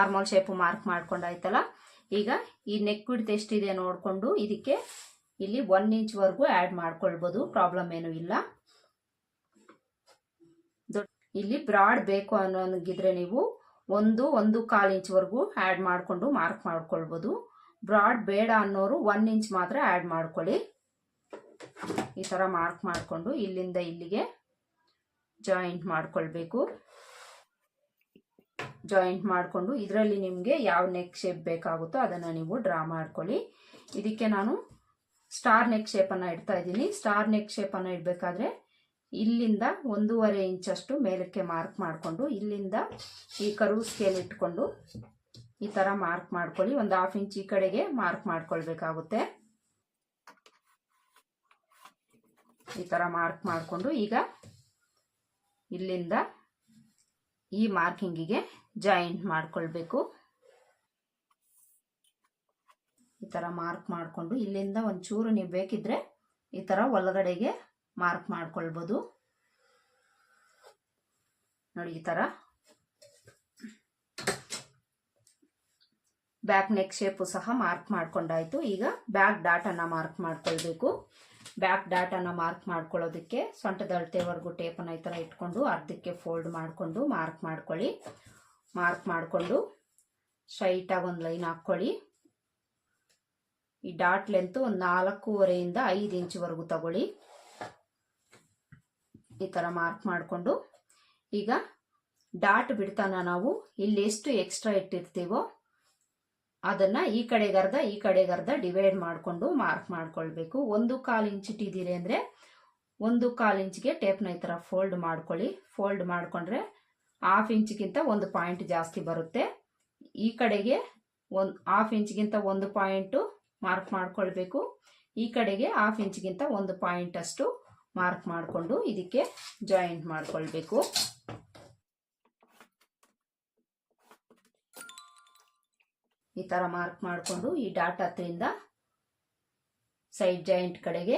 S1: ಆರ್ಮೋಲ್ ಶೇಪು ಮಾರ್ಕ್ ಮಾಡ್ಕೊಂಡಾಯ್ತಲ್ಲ? ಈಗ ಈ ನೆಕ್ ಬಿಡ್ತ್ ಎಷ್ಟಿದೆ ನೋಡಿಕೊಂಡು ಇದಕ್ಕೆ ಇಲ್ಲಿ ಒನ್ ಇಂಚ್ವರೆಗೂ ಆ್ಯಡ್ ಮಾಡ್ಕೊಳ್ಬೋದು ಪ್ರಾಬ್ಲಮ್ ಏನೂ ಇಲ್ಲ. ಇಲ್ಲಿ ಬ್ರಾಡ್ ಬೇಕು ಅನ್ನೋಂಗಿದ್ರೆ ನೀವು ಒಂದು ಒಂದು ಕಾಲು ಇಂಚ್ವರೆಗೂ ಆ್ಯಡ್ ಮಾಡಿಕೊಂಡು ಮಾರ್ಕ್ ಮಾಡ್ಕೊಳ್ಬೋದು. ಬ್ರಾಡ್ ಬೇಡ ಅನ್ನೋರು ಒನ್ ಇಂಚ್ ಮಾತ್ರ ಆ್ಯಡ್ ಮಾಡ್ಕೊಳ್ಳಿ. ಈ ಥರ ಮಾರ್ಕ್ ಮಾಡಿಕೊಂಡು ಇಲ್ಲಿಂದ ಇಲ್ಲಿಗೆ ಜಾಯಿಂಟ್ ಮಾಡ್ಕೊಳ್ಬೇಕು. ಜಾಯಿಂಟ್ ಮಾಡಿಕೊಂಡು ಇದರಲ್ಲಿ ನಿಮಗೆ ಯಾವ ನೆಕ್ ಶೇಪ್ ಬೇಕಾಗುತ್ತೋ ಅದನ್ನು ನೀವು ಡ್ರಾ ಮಾಡ್ಕೊಳ್ಳಿ. ಇದಕ್ಕೆ ನಾನು ಸ್ಟಾರ್ ನೆಕ್ ಶೇಪನ್ನು ಇಡ್ತಾ ಇದ್ದೀನಿ. ಸ್ಟಾರ್ ನೆಕ್ ಶೇಪನ್ನು ಇಡಬೇಕಾದ್ರೆ ಇಲ್ಲಿಂದ ಒಂದೂವರೆ ಇಂಚಷ್ಟು ಮೇಲಕ್ಕೆ ಮಾರ್ಕ್ ಮಾಡಿಕೊಂಡು ಇಲ್ಲಿಂದ ಈ ಕರು ಸ್ಕೇಲ್ ಇಟ್ಕೊಂಡು ಈ ಥರ ಮಾರ್ಕ್ ಮಾಡ್ಕೊಳ್ಳಿ. ಒಂದು ಹಾಫ್ ಇಂಚ್ ಈ ಕಡೆಗೆ ಮಾರ್ಕ್ ಮಾಡ್ಕೊಳ್ಬೇಕಾಗುತ್ತೆ. ಈ ಥರ ಮಾರ್ಕ್ ಮಾಡಿಕೊಂಡು ಈಗ ಇಲ್ಲಿಂದ ಈ ಮಾರ್ಕಿಂಗಿಗೆ ಜಾಯಿಂಟ್ ಮಾಡಿಕೊಳ್ಬೇಕು. ಈ ಥರ ಮಾರ್ಕ್ ಮಾಡಿಕೊಂಡು ಇಲ್ಲಿಂದ ಒಂಚೂರು ನೀವು ಬೇಕಿದ್ರೆ ಈ ಥರ ಒಳಗಡೆಗೆ ಮಾರ್ಕ್ ಮಾಡ್ಕೊಳ್ಬೋದು. ನೋಡಿ, ಈ ಥರ ಬ್ಯಾಕ್ ನೆಕ್ ಶೇಪು ಸಹ ಮಾರ್ಕ್ ಮಾಡ್ಕೊಂಡಾಯ್ತು. ಈಗ ಬ್ಯಾಕ್ ಡಾಟನ್ನು ಮಾರ್ಕ್ ಮಾಡ್ಕೊಳ್ಬೇಕು. ಬ್ಯಾಕ್ ಡಾಟನ್ನು ಮಾರ್ಕ್ ಮಾಡ್ಕೊಳ್ಳೋದಕ್ಕೆ ಸೊಂಟದ ಅಳತೆವರೆಗೂ ಟೇಪನ್ನು ಈ ಥರ ಇಟ್ಕೊಂಡು ಅರ್ಧಕ್ಕೆ ಫೋಲ್ಡ್ ಮಾಡಿಕೊಂಡು ಮಾರ್ಕ್ ಮಾಡ್ಕೊಳ್ಳಿ. ಮಾರ್ಕ್ ಮಾಡಿಕೊಂಡು ಸ್ಟ್ರೈಟಾಗಿ ಒಂದು ಲೈನ್ ಹಾಕ್ಕೊಳ್ಳಿ. ಈ ಡಾಟ್ ಲೆಂತು ಒಂದು ನಾಲ್ಕೂವರೆಯಿಂದ ಐದು ಇಂಚ್ವರೆಗೂ ತಗೊಳ್ಳಿ. ಈ ಥರ ಮಾರ್ಕ್ ಮಾಡಿಕೊಂಡು ಈಗ ಡಾಟ್ ಬಿಡ್ತಾನ ನಾವು. ಇಲ್ಲಿ ಎಷ್ಟು ಎಕ್ಸ್ಟ್ರಾ ಇಟ್ಟಿರ್ತೀವೋ ಅದನ್ನು ಈ ಕಡೆಗರ್ಧ ಈ ಕಡೆಗರ್ಧ ಡಿವೈಡ್ ಮಾಡಿಕೊಂಡು ಮಾರ್ಕ್ ಮಾಡ್ಕೊಳ್ಬೇಕು. ಒಂದು ಕಾಲು ಇಂಚ್ ಇಟ್ಟಿದ್ದೀರಿ ಅಂದರೆ ಒಂದು ಕಾಲು ಇಂಚ್ಗೆ ಟೇಪ್ನ ಈ ಥರ ಫೋಲ್ಡ್ ಮಾಡ್ಕೊಳ್ಳಿ. ಫೋಲ್ಡ್ ಮಾಡಿಕೊಂಡ್ರೆ ಹಾಫ್ ಇಂಚ್ಗಿಂತ ಒಂದು ಪಾಯಿಂಟ್ ಜಾಸ್ತಿ ಬರುತ್ತೆ. ಈ ಕಡೆಗೆ ಒಂದು ಹಾಫ್ ಇಂಚ್ಗಿಂತ ಒಂದು ಪಾಯಿಂಟು ಮಾರ್ಕ್ ಮಾಡ್ಕೊಳ್ಬೇಕು. ಈ ಕಡೆಗೆ ಹಾಫ್ ಇಂಚ್ಗಿಂತ ಒಂದು ಪಾಯಿಂಟ್ ಅಷ್ಟು ಮಾರ್ಕ್ ಮಾಡಿಕೊಂಡು ಇದಕ್ಕೆ ಜಾಯಿಂಟ್ ಮಾಡಿಕೊಳ್ಬೇಕು. ಈ ಥರ ಮಾರ್ಕ್ ಮಾಡಿಕೊಂಡು ಈ ಡಾಟ್ ಹತ್ತರಿಂದ ಸೈಡ್ ಜಾಯಿಂಟ್ ಕಡೆಗೆ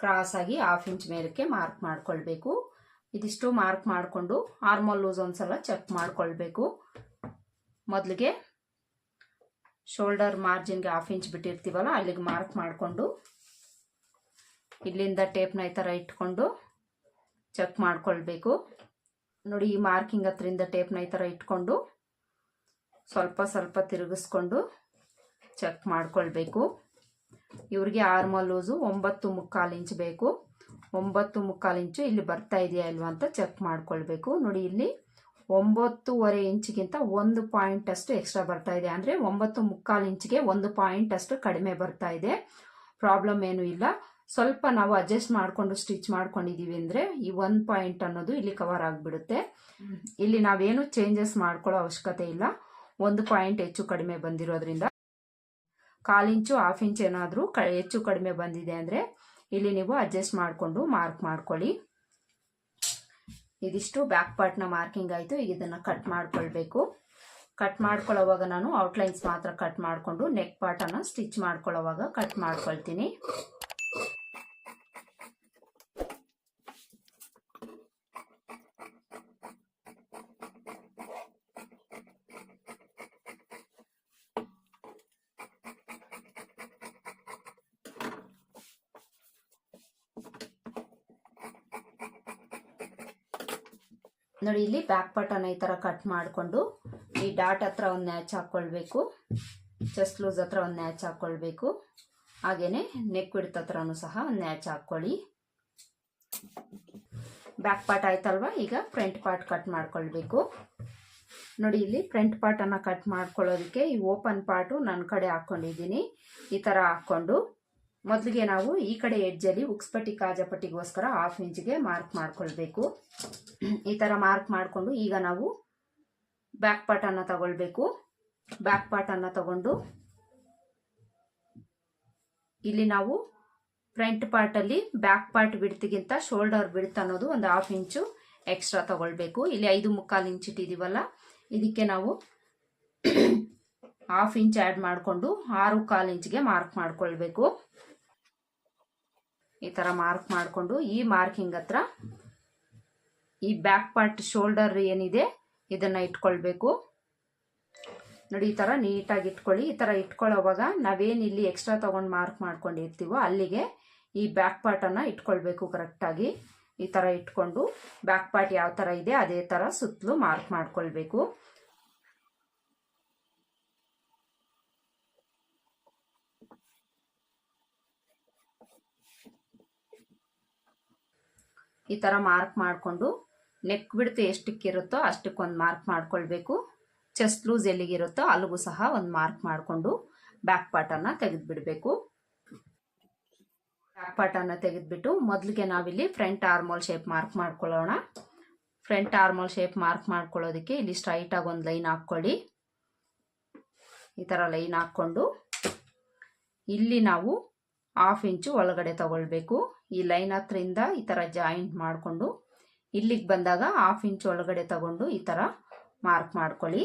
S1: ಕ್ರಾಸ್ ಆಗಿ ಹಾಫ್ ಇಂಚ್ ಮೇಲಕ್ಕೆ ಮಾರ್ಕ್ ಮಾಡಿಕೊಳ್ಬೇಕು. ಇದಿಷ್ಟು ಮಾರ್ಕ್ ಮಾಡಿಕೊಂಡು ಆರ್ಮಲ್ ಲೂಸ್ ಒಂದ್ಸಲ ಚೆಕ್ ಮಾಡಿಕೊಳ್ಬೇಕು. ಮೊದಲಿಗೆ ಶೋಲ್ಡರ್ ಮಾರ್ಜಿನ್ಗೆ ಹಾಫ್ ಇಂಚ್ ಬಿಟ್ಟಿರ್ತೀವಲ್ಲ ಅಲ್ಲಿಗೆ ಮಾರ್ಕ್ ಮಾಡಿಕೊಂಡು ಇಲ್ಲಿಂದ ಟೇಪ್ನ ಈ ಥರ ಇಟ್ಕೊಂಡು ಚೆಕ್ ಮಾಡ್ಕೊಳ್ಬೇಕು. ನೋಡಿ, ಈ ಮಾರ್ಕಿಂಗ್ ಹತ್ರಿಂದ ಟೇಪ್ನ ಈ ಥರ ಇಟ್ಕೊಂಡು ಸ್ವಲ್ಪ ಸ್ವಲ್ಪ ತಿರುಗಿಸ್ಕೊಂಡು ಚೆಕ್ ಮಾಡ್ಕೊಳ್ಬೇಕು. ಇವ್ರಿಗೆ ಆರ್ಮಲ್ ಲೂಸು ಒಂಬತ್ತು ಮುಕ್ಕಾಲು ಇಂಚ್ ಬೇಕು. ಒಂಬತ್ತು ಮುಕ್ಕಾಲು ಇಂಚು ಇಲ್ಲಿ ಬರ್ತಾ ಇದೆಯಾ ಇಲ್ವಾ ಅಂತ ಚೆಕ್ ಮಾಡ್ಕೊಳ್ಬೇಕು. ನೋಡಿ, ಇಲ್ಲಿ ಒಂಬತ್ತೂವರೆ ಇಂಚ್ಗಿಂತ ಒಂದು ಪಾಯಿಂಟ್ ಅಷ್ಟು ಎಕ್ಸ್ಟ್ರಾ ಬರ್ತಾ ಇದೆ. ಅಂದರೆ ಒಂಬತ್ತು ಮುಕ್ಕಾಲು ಇಂಚಿಗೆ ಒಂದು ಪಾಯಿಂಟ್ ಅಷ್ಟು ಕಡಿಮೆ ಬರ್ತಾ ಇದೆ. ಪ್ರಾಬ್ಲಮ್ ಏನೂ ಇಲ್ಲ. ಸ್ವಲ್ಪ ನಾವು ಅಡ್ಜಸ್ಟ್ ಮಾಡಿಕೊಂಡು ಸ್ಟಿಚ್ ಮಾಡ್ಕೊಂಡಿದ್ದೀವಿ ಅಂದರೆ ಈ ಒನ್ ಪಾಯಿಂಟ್ ಅನ್ನೋದು ಇಲ್ಲಿ ಕವರ್ ಆಗಿಬಿಡುತ್ತೆ. ಇಲ್ಲಿ ನಾವೇನು ಚೇಂಜಸ್ ಮಾಡ್ಕೊಳ್ಳೋ ಅವಶ್ಯಕತೆ ಇಲ್ಲ. ಒಂದು ಪಾಯಿಂಟ್ ಹೆಚ್ಚು ಕಡಿಮೆ ಬಂದಿರೋದ್ರಿಂದ ಇಂಚು ಹಾಫ್ ಇಂಚ್ ಏನಾದರೂ ಕ ಹೆಚ್ಚು ಕಡಿಮೆ ಬಂದಿದೆ ಅಂದರೆ ಇಲ್ಲಿ ನೀವು ಅಡ್ಜಸ್ಟ್ ಮಾಡಿಕೊಂಡು ಮಾರ್ಕ್ ಮಾಡ್ಕೊಳ್ಳಿ. ಇದಿಷ್ಟು ಬ್ಯಾಕ್ ಪಾರ್ಟ್ನ ಮಾರ್ಕಿಂಗ್ ಆಯಿತು. ಈಗ ಇದನ್ನು ಕಟ್ ಮಾಡ್ಕೊಳ್ಬೇಕು. ಕಟ್ ಮಾಡ್ಕೊಳ್ಳೋವಾಗ ನಾನು ಔಟ್ಲೈನ್ಸ್ ಮಾತ್ರ ಕಟ್ ಮಾಡಿಕೊಂಡು ನೆಕ್ ಪಾರ್ಟನ್ನು ಸ್ಟಿಚ್ ಮಾಡ್ಕೊಳ್ಳೋವಾಗ ಕಟ್ ಮಾಡ್ಕೊಳ್ತೀನಿ ನೋಡಿ ಇಲ್ಲಿ ಬ್ಯಾಕ್ ಪಾರ್ಟನ್ನು ಈ ಥರ ಕಟ್ ಮಾಡಿಕೊಂಡು ಈ ಡಾಟ್ ಹತ್ರ ಒಂದು ನ್ಯಾಚ್ ಹಾಕ್ಕೊಳ್ಬೇಕು ಚೆಸ್ಟ್ ಲೂಸ್ ಹತ್ರ ಒಂದು ನ್ಯಾಚ್ ಹಾಕ್ಕೊಳ್ಬೇಕು ಹಾಗೆಯೇ ನೆಕ್ ಬಿಡ್ತ ಹತ್ರನೂ ಸಹ ಒಂದು ನ್ಯಾಚ್ ಹಾಕ್ಕೊಳ್ಳಿ ಬ್ಯಾಕ್ ಪಾರ್ಟ್ ಆಯ್ತಲ್ವಾ? ಈಗ ಫ್ರಂಟ್ ಪಾರ್ಟ್ ಕಟ್ ಮಾಡ್ಕೊಳ್ಬೇಕು. ನೋಡಿ, ಇಲ್ಲಿ ಫ್ರಂಟ್ ಪಾರ್ಟನ್ನು ಕಟ್ ಮಾಡ್ಕೊಳ್ಳೋದಕ್ಕೆ ಈ ಓಪನ್ ಪಾರ್ಟು ನನ್ನ ಕಡೆ ಹಾಕ್ಕೊಂಡಿದ್ದೀನಿ ಈ ಥರ ಹಾಕ್ಕೊಂಡು ಮೊದಲಿಗೆ ನಾವು ಈ ಕಡೆ ಎಡ್ಜಲ್ಲಿ ಉಕ್ಸ್ಪಟ್ಟಿ ಕಾಜಪಟ್ಟಿಗೋಸ್ಕರ ಹಾಫ್ ಇಂಚ್ಗೆ ಮಾರ್ಕ್ ಮಾಡ್ಕೊಳ್ಬೇಕು. ಈ ಥರ ಮಾರ್ಕ್ ಮಾಡಿಕೊಂಡು ಈಗ ನಾವು ಬ್ಯಾಕ್ ಪಾರ್ಟನ್ನು ತಗೊಳ್ಬೇಕು. ಬ್ಯಾಕ್ ಪಾರ್ಟನ್ನು ತಗೊಂಡು ಇಲ್ಲಿ ನಾವು ಫ್ರಂಟ್ ಪಾರ್ಟಲ್ಲಿ ಬ್ಯಾಕ್ ಪಾರ್ಟ್ ಬಿಡ್ತಿಗಿಂತ ಶೋಲ್ಡರ್ ಬಿಡ್ತ್ ಅನ್ನೋದು ಒಂದು ಹಾಫ್ ಇಂಚು ಎಕ್ಸ್ಟ್ರಾ ತಗೊಳ್ಬೇಕು. ಇಲ್ಲಿ ಐದು ಮುಕ್ಕಾಲು ಇಂಚ್ ಇಟ್ಟಿದ್ದೀವಲ್ಲ ಇದಕ್ಕೆ ನಾವು ಹಾಫ್ ಇಂಚ್ ಆ್ಯಡ್ ಮಾಡಿಕೊಂಡು ಆರು ಕಾಲು ಇಂಚ್ಗೆ ಮಾರ್ಕ್ ಮಾಡ್ಕೊಳ್ಬೇಕು. ಈ ಥರ ಮಾರ್ಕ್ ಮಾಡಿಕೊಂಡು ಈ ಮಾರ್ಕಿಂಗ್ ಹತ್ರ ಈ ಬ್ಯಾಕ್ ಪಾರ್ಟ್ ಶೋಲ್ಡರ್ ಏನಿದೆ, ಇದನ್ನು ಇಟ್ಕೊಳ್ಬೇಕು. ನೋಡಿ, ಈ ಥರ ನೀಟಾಗಿ ಇಟ್ಕೊಳ್ಳಿ. ಈ ಥರ ಇಟ್ಕೊಳ್ಳೋವಾಗ ನಾವೇನು ಇಲ್ಲಿ ಎಕ್ಸ್ಟ್ರಾ ತೊಗೊಂಡು ಮಾರ್ಕ್ ಮಾಡ್ಕೊಂಡಿರ್ತೀವೋ ಅಲ್ಲಿಗೆ ಈ ಬ್ಯಾಕ್ ಪಾರ್ಟನ್ನು ಇಟ್ಕೊಳ್ಬೇಕು ಕರೆಕ್ಟಾಗಿ ಈ ಥರ ಇಟ್ಕೊಂಡು ಬ್ಯಾಕ್ ಪಾರ್ಟ್ ಯಾವ ಥರ ಇದೆ, ಅದೇ ಥರ ಸುತ್ತಲೂ ಮಾರ್ಕ್ ಮಾಡ್ಕೊಳ್ಬೇಕು. ಈ ಥರ ಮಾರ್ಕ್ ಮಾಡಿಕೊಂಡು ನೆಕ್ ಬಿಡ್ತು ಎಷ್ಟಕ್ಕಿರುತ್ತೋ ಅಷ್ಟಕ್ಕೊಂದು ಮಾರ್ಕ್ ಮಾಡ್ಕೊಳ್ಬೇಕು. ಚೆಸ್ಟ್ ಲೂಸ್ ಎಲ್ಲಿಗಿರುತ್ತೋ ಅಲ್ಲಿಗೂ ಸಹ ಒಂದು ಮಾರ್ಕ್ ಮಾಡಿಕೊಂಡು ಬ್ಯಾಕ್ ಪಾರ್ಟನ್ನು ತೆಗೆದುಬಿಡಬೇಕು. ಬ್ಯಾಕ್ ಪಾರ್ಟನ್ನು ತೆಗೆದುಬಿಟ್ಟು ಮೊದಲಿಗೆ ನಾವಿಲ್ಲಿ ಫ್ರಂಟ್ ಆರ್ಮೋಲ್ ಶೇಪ್ ಮಾರ್ಕ್ ಮಾಡ್ಕೊಳ್ಳೋಣ. ಫ್ರಂಟ್ ಆರ್ಮೋಲ್ ಶೇಪ್ ಮಾರ್ಕ್ ಮಾಡ್ಕೊಳ್ಳೋದಕ್ಕೆ ಇಲ್ಲಿ ಸ್ಟ್ರೈಟಾಗಿ ಒಂದು ಲೈನ್ ಹಾಕ್ಕೊಳ್ಳಿ. ಈ ಥರ ಲೈನ್ ಹಾಕ್ಕೊಂಡು ಇಲ್ಲಿ ನಾವು ಹಾಫ್ ಇಂಚು ಒಳಗಡೆ ತಗೊಳ್ಬೇಕು. ಈ ಲೈನ್ ಹತ್ರಿಂದ ಈ ಥರ ಜಾಯಿಂಟ್ ಮಾಡಿಕೊಂಡು ಇಲ್ಲಿಗೆ ಬಂದಾಗ ಹಾಫ್ ಇಂಚ್ ಒಳಗಡೆ ತಗೊಂಡು ಈ ಥರ ಮಾರ್ಕ್ ಮಾಡ್ಕೊಳ್ಳಿ.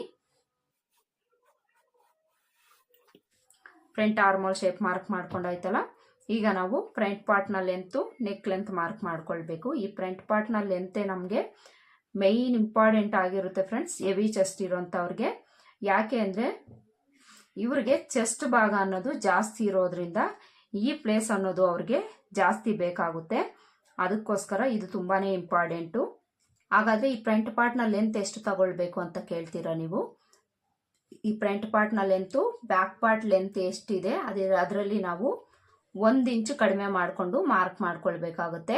S1: ಫ್ರಂಟ್ ಆರ್ಮೋಲ್ ಶೇಪ್ ಮಾರ್ಕ್ ಮಾಡ್ಕೊಂಡಾಯ್ತಲ್ಲ? ಈಗ ನಾವು ಫ್ರಂಟ್ ಪಾರ್ಟ್ನ ಲೆಂತು ನೆಕ್ ಲೆಂತ್ ಮಾರ್ಕ್ ಮಾಡ್ಕೊಳ್ಬೇಕು. ಈ ಫ್ರಂಟ್ ಪಾರ್ಟ್ನ ಲೆಂತೆ ನಮಗೆ ಮೈನ್ ಇಂಪಾರ್ಟೆಂಟ್ ಆಗಿರುತ್ತೆ ಫ್ರೆಂಡ್ಸ್ ಹೆವಿ ಚೆಸ್ಟ್ ಇರೋಂಥವ್ರಿಗೆ ಯಾಕೆ ಅಂದರೆ ಇವ್ರಿಗೆ ಚೆಸ್ಟ್ ಭಾಗ ಅನ್ನೋದು ಜಾಸ್ತಿ ಇರೋದ್ರಿಂದ ಈ ಪ್ಲೇಸ್ ಅನ್ನೋದು ಅವ್ರಿಗೆ ಜಾಸ್ತಿ ಬೇಕಾಗುತ್ತೆ. ಅದಕ್ಕೋಸ್ಕರ ಇದು ತುಂಬಾ ಇಂಪಾರ್ಟೆಂಟು ಹಾಗಾದರೆ ಈ ಫ್ರಂಟ್ ಪಾರ್ಟ್ನ ಲೆಂತ್ ಎಷ್ಟು ತಗೊಳ್ಬೇಕು ಅಂತ ಕೇಳ್ತೀರಾ ನೀವು? ಈ ಫ್ರಂಟ್ ಪಾರ್ಟ್ನ ಲೆಂತು ಬ್ಯಾಕ್ ಪಾರ್ಟ್ ಲೆಂತ್ ಎಷ್ಟಿದೆ? ಅದೇ ಅದರಲ್ಲಿ ನಾವು ಒಂದು ಇಂಚು ಕಡಿಮೆ ಮಾಡಿಕೊಂಡು ಮಾರ್ಕ್ ಮಾಡ್ಕೊಳ್ಬೇಕಾಗುತ್ತೆ.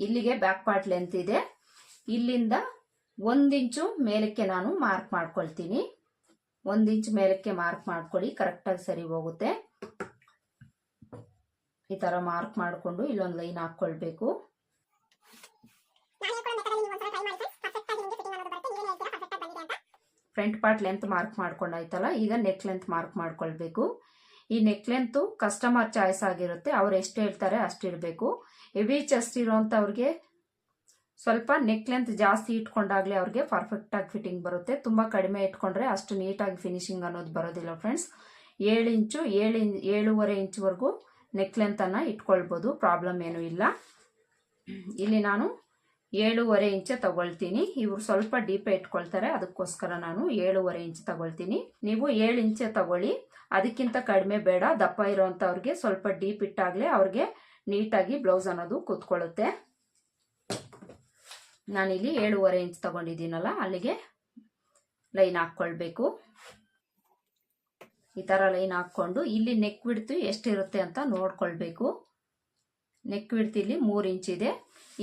S1: ಇಲ್ಲಿಗೆ ಬ್ಯಾಕ್ ಪಾರ್ಟ್ ಲೆಂತ್ ಇದೆ. ಇಲ್ಲಿಂದ ಒಂದು ಇಂಚು ಮೇಲಕ್ಕೆ ನಾನು ಮಾರ್ಕ್ ಮಾಡ್ಕೊಳ್ತೀನಿ. ಒಂದು ಇಂಚು ಮೇಲಕ್ಕೆ ಮಾರ್ಕ್ ಮಾಡ್ಕೊಳ್ಳಿ ಕರೆಕ್ಟಾಗಿ ಸರಿ ಹೋಗುತ್ತೆ. ಈ ಥರ ಮಾರ್ಕ್ ಮಾಡಿಕೊಂಡು ಇಲ್ಲೊಂದು ಲೈನ್ ಹಾಕ್ಕೊಳ್ಬೇಕು ಫ್ರಂಟ್ ಪಾರ್ಟ್ ಲೆಂತ್ ಮಾರ್ಕ್ ಮಾಡ್ಕೊಂಡಾಯ್ತಲ್ಲ ಈಗ ನೆಕ್ ಲೆಂತ್ ಮಾರ್ಕ್ ಮಾಡ್ಕೊಳ್ಬೇಕು. ಈ ನೆಕ್ ಲೆಂತು ಕಸ್ಟಮರ್ ಚಾಯ್ಸ್ ಆಗಿರುತ್ತೆ. ಅವ್ರು ಎಷ್ಟು ಹೇಳ್ತಾರೆ ಅಷ್ಟು ಇರಬೇಕು ಹೆವಿ ಚೆಸ್ಟ್ ಇರೋಂಥವ್ರಿಗೆ ಸ್ವಲ್ಪ ನೆಕ್ ಲೆಂತ್ ಜಾಸ್ತಿ ಇಟ್ಕೊಂಡಾಗಲೇ ಅವ್ರಿಗೆ ಪರ್ಫೆಕ್ಟಾಗಿ ಫಿಟ್ಟಿಂಗ್ ಬರುತ್ತೆ. ತುಂಬ ಕಡಿಮೆ ಇಟ್ಕೊಂಡ್ರೆ ಅಷ್ಟು ನೀಟಾಗಿ ಫಿನಿಶಿಂಗ್ ಅನ್ನೋದು ಬರೋದಿಲ್ಲ ಫ್ರೆಂಡ್ಸ್ ಏಳು ಇಂಚು ಏಳು ಇನ್ ಏಳೂವರೆ ಇಂಚ್ವರೆಗೂ ನೆಕ್ ಲೆಂತನ್ನು ಇಟ್ಕೊಳ್ಬೋದು ಪ್ರಾಬ್ಲಮ್ ಏನೂ ಇಲ್ಲ. ಇಲ್ಲಿ ನಾನು ಏಳೂವರೆ ಇಂಚೆ ತಗೊಳ್ತೀನಿ. ಇವರು ಸ್ವಲ್ಪ ಡೀಪೇ ಇಟ್ಕೊಳ್ತಾರೆ, ಅದಕ್ಕೋಸ್ಕರ ನಾನು ಏಳೂವರೆ ಇಂಚ್ ತಗೊಳ್ತೀನಿ. ನೀವು ಏಳು ಇಂಚೆ ತಗೊಳ್ಳಿ, ಅದಕ್ಕಿಂತ ಕಡಿಮೆ ಬೇಡ, ದಪ್ಪ ಇರೋವಂಥವ್ರಿಗೆ ಸ್ವಲ್ಪ ಡೀಪ್ ಇಟ್ಟಾಗಲೇ ಅವ್ರಿಗೆ ನೀಟಾಗಿ ಬ್ಲೌಸ್ ಅನ್ನೋದು ಕೂತ್ಕೊಳ್ಳುತ್ತೆ. ನಾನಿಲ್ಲಿ ಏಳುವರೆ ಇಂಚ್ ತಗೊಂಡಿದ್ದೀನಲ್ಲ, ಅಲ್ಲಿಗೆ ಲೈನ್ ಹಾಕ್ಕೊಳ್ಬೇಕು. ಈ ಥರ ಲೈನ್ ಹಾಕ್ಕೊಂಡು ಇಲ್ಲಿ ನೆಕ್ ಬಿಡ್ತು ಎಷ್ಟಿರುತ್ತೆ ಅಂತ ನೋಡ್ಕೊಳ್ಬೇಕು. ನೆಕ್ ಬಿಡ್ತು ಇಲ್ಲಿ ಮೂರು ಇಂಚ್ ಇದೆ.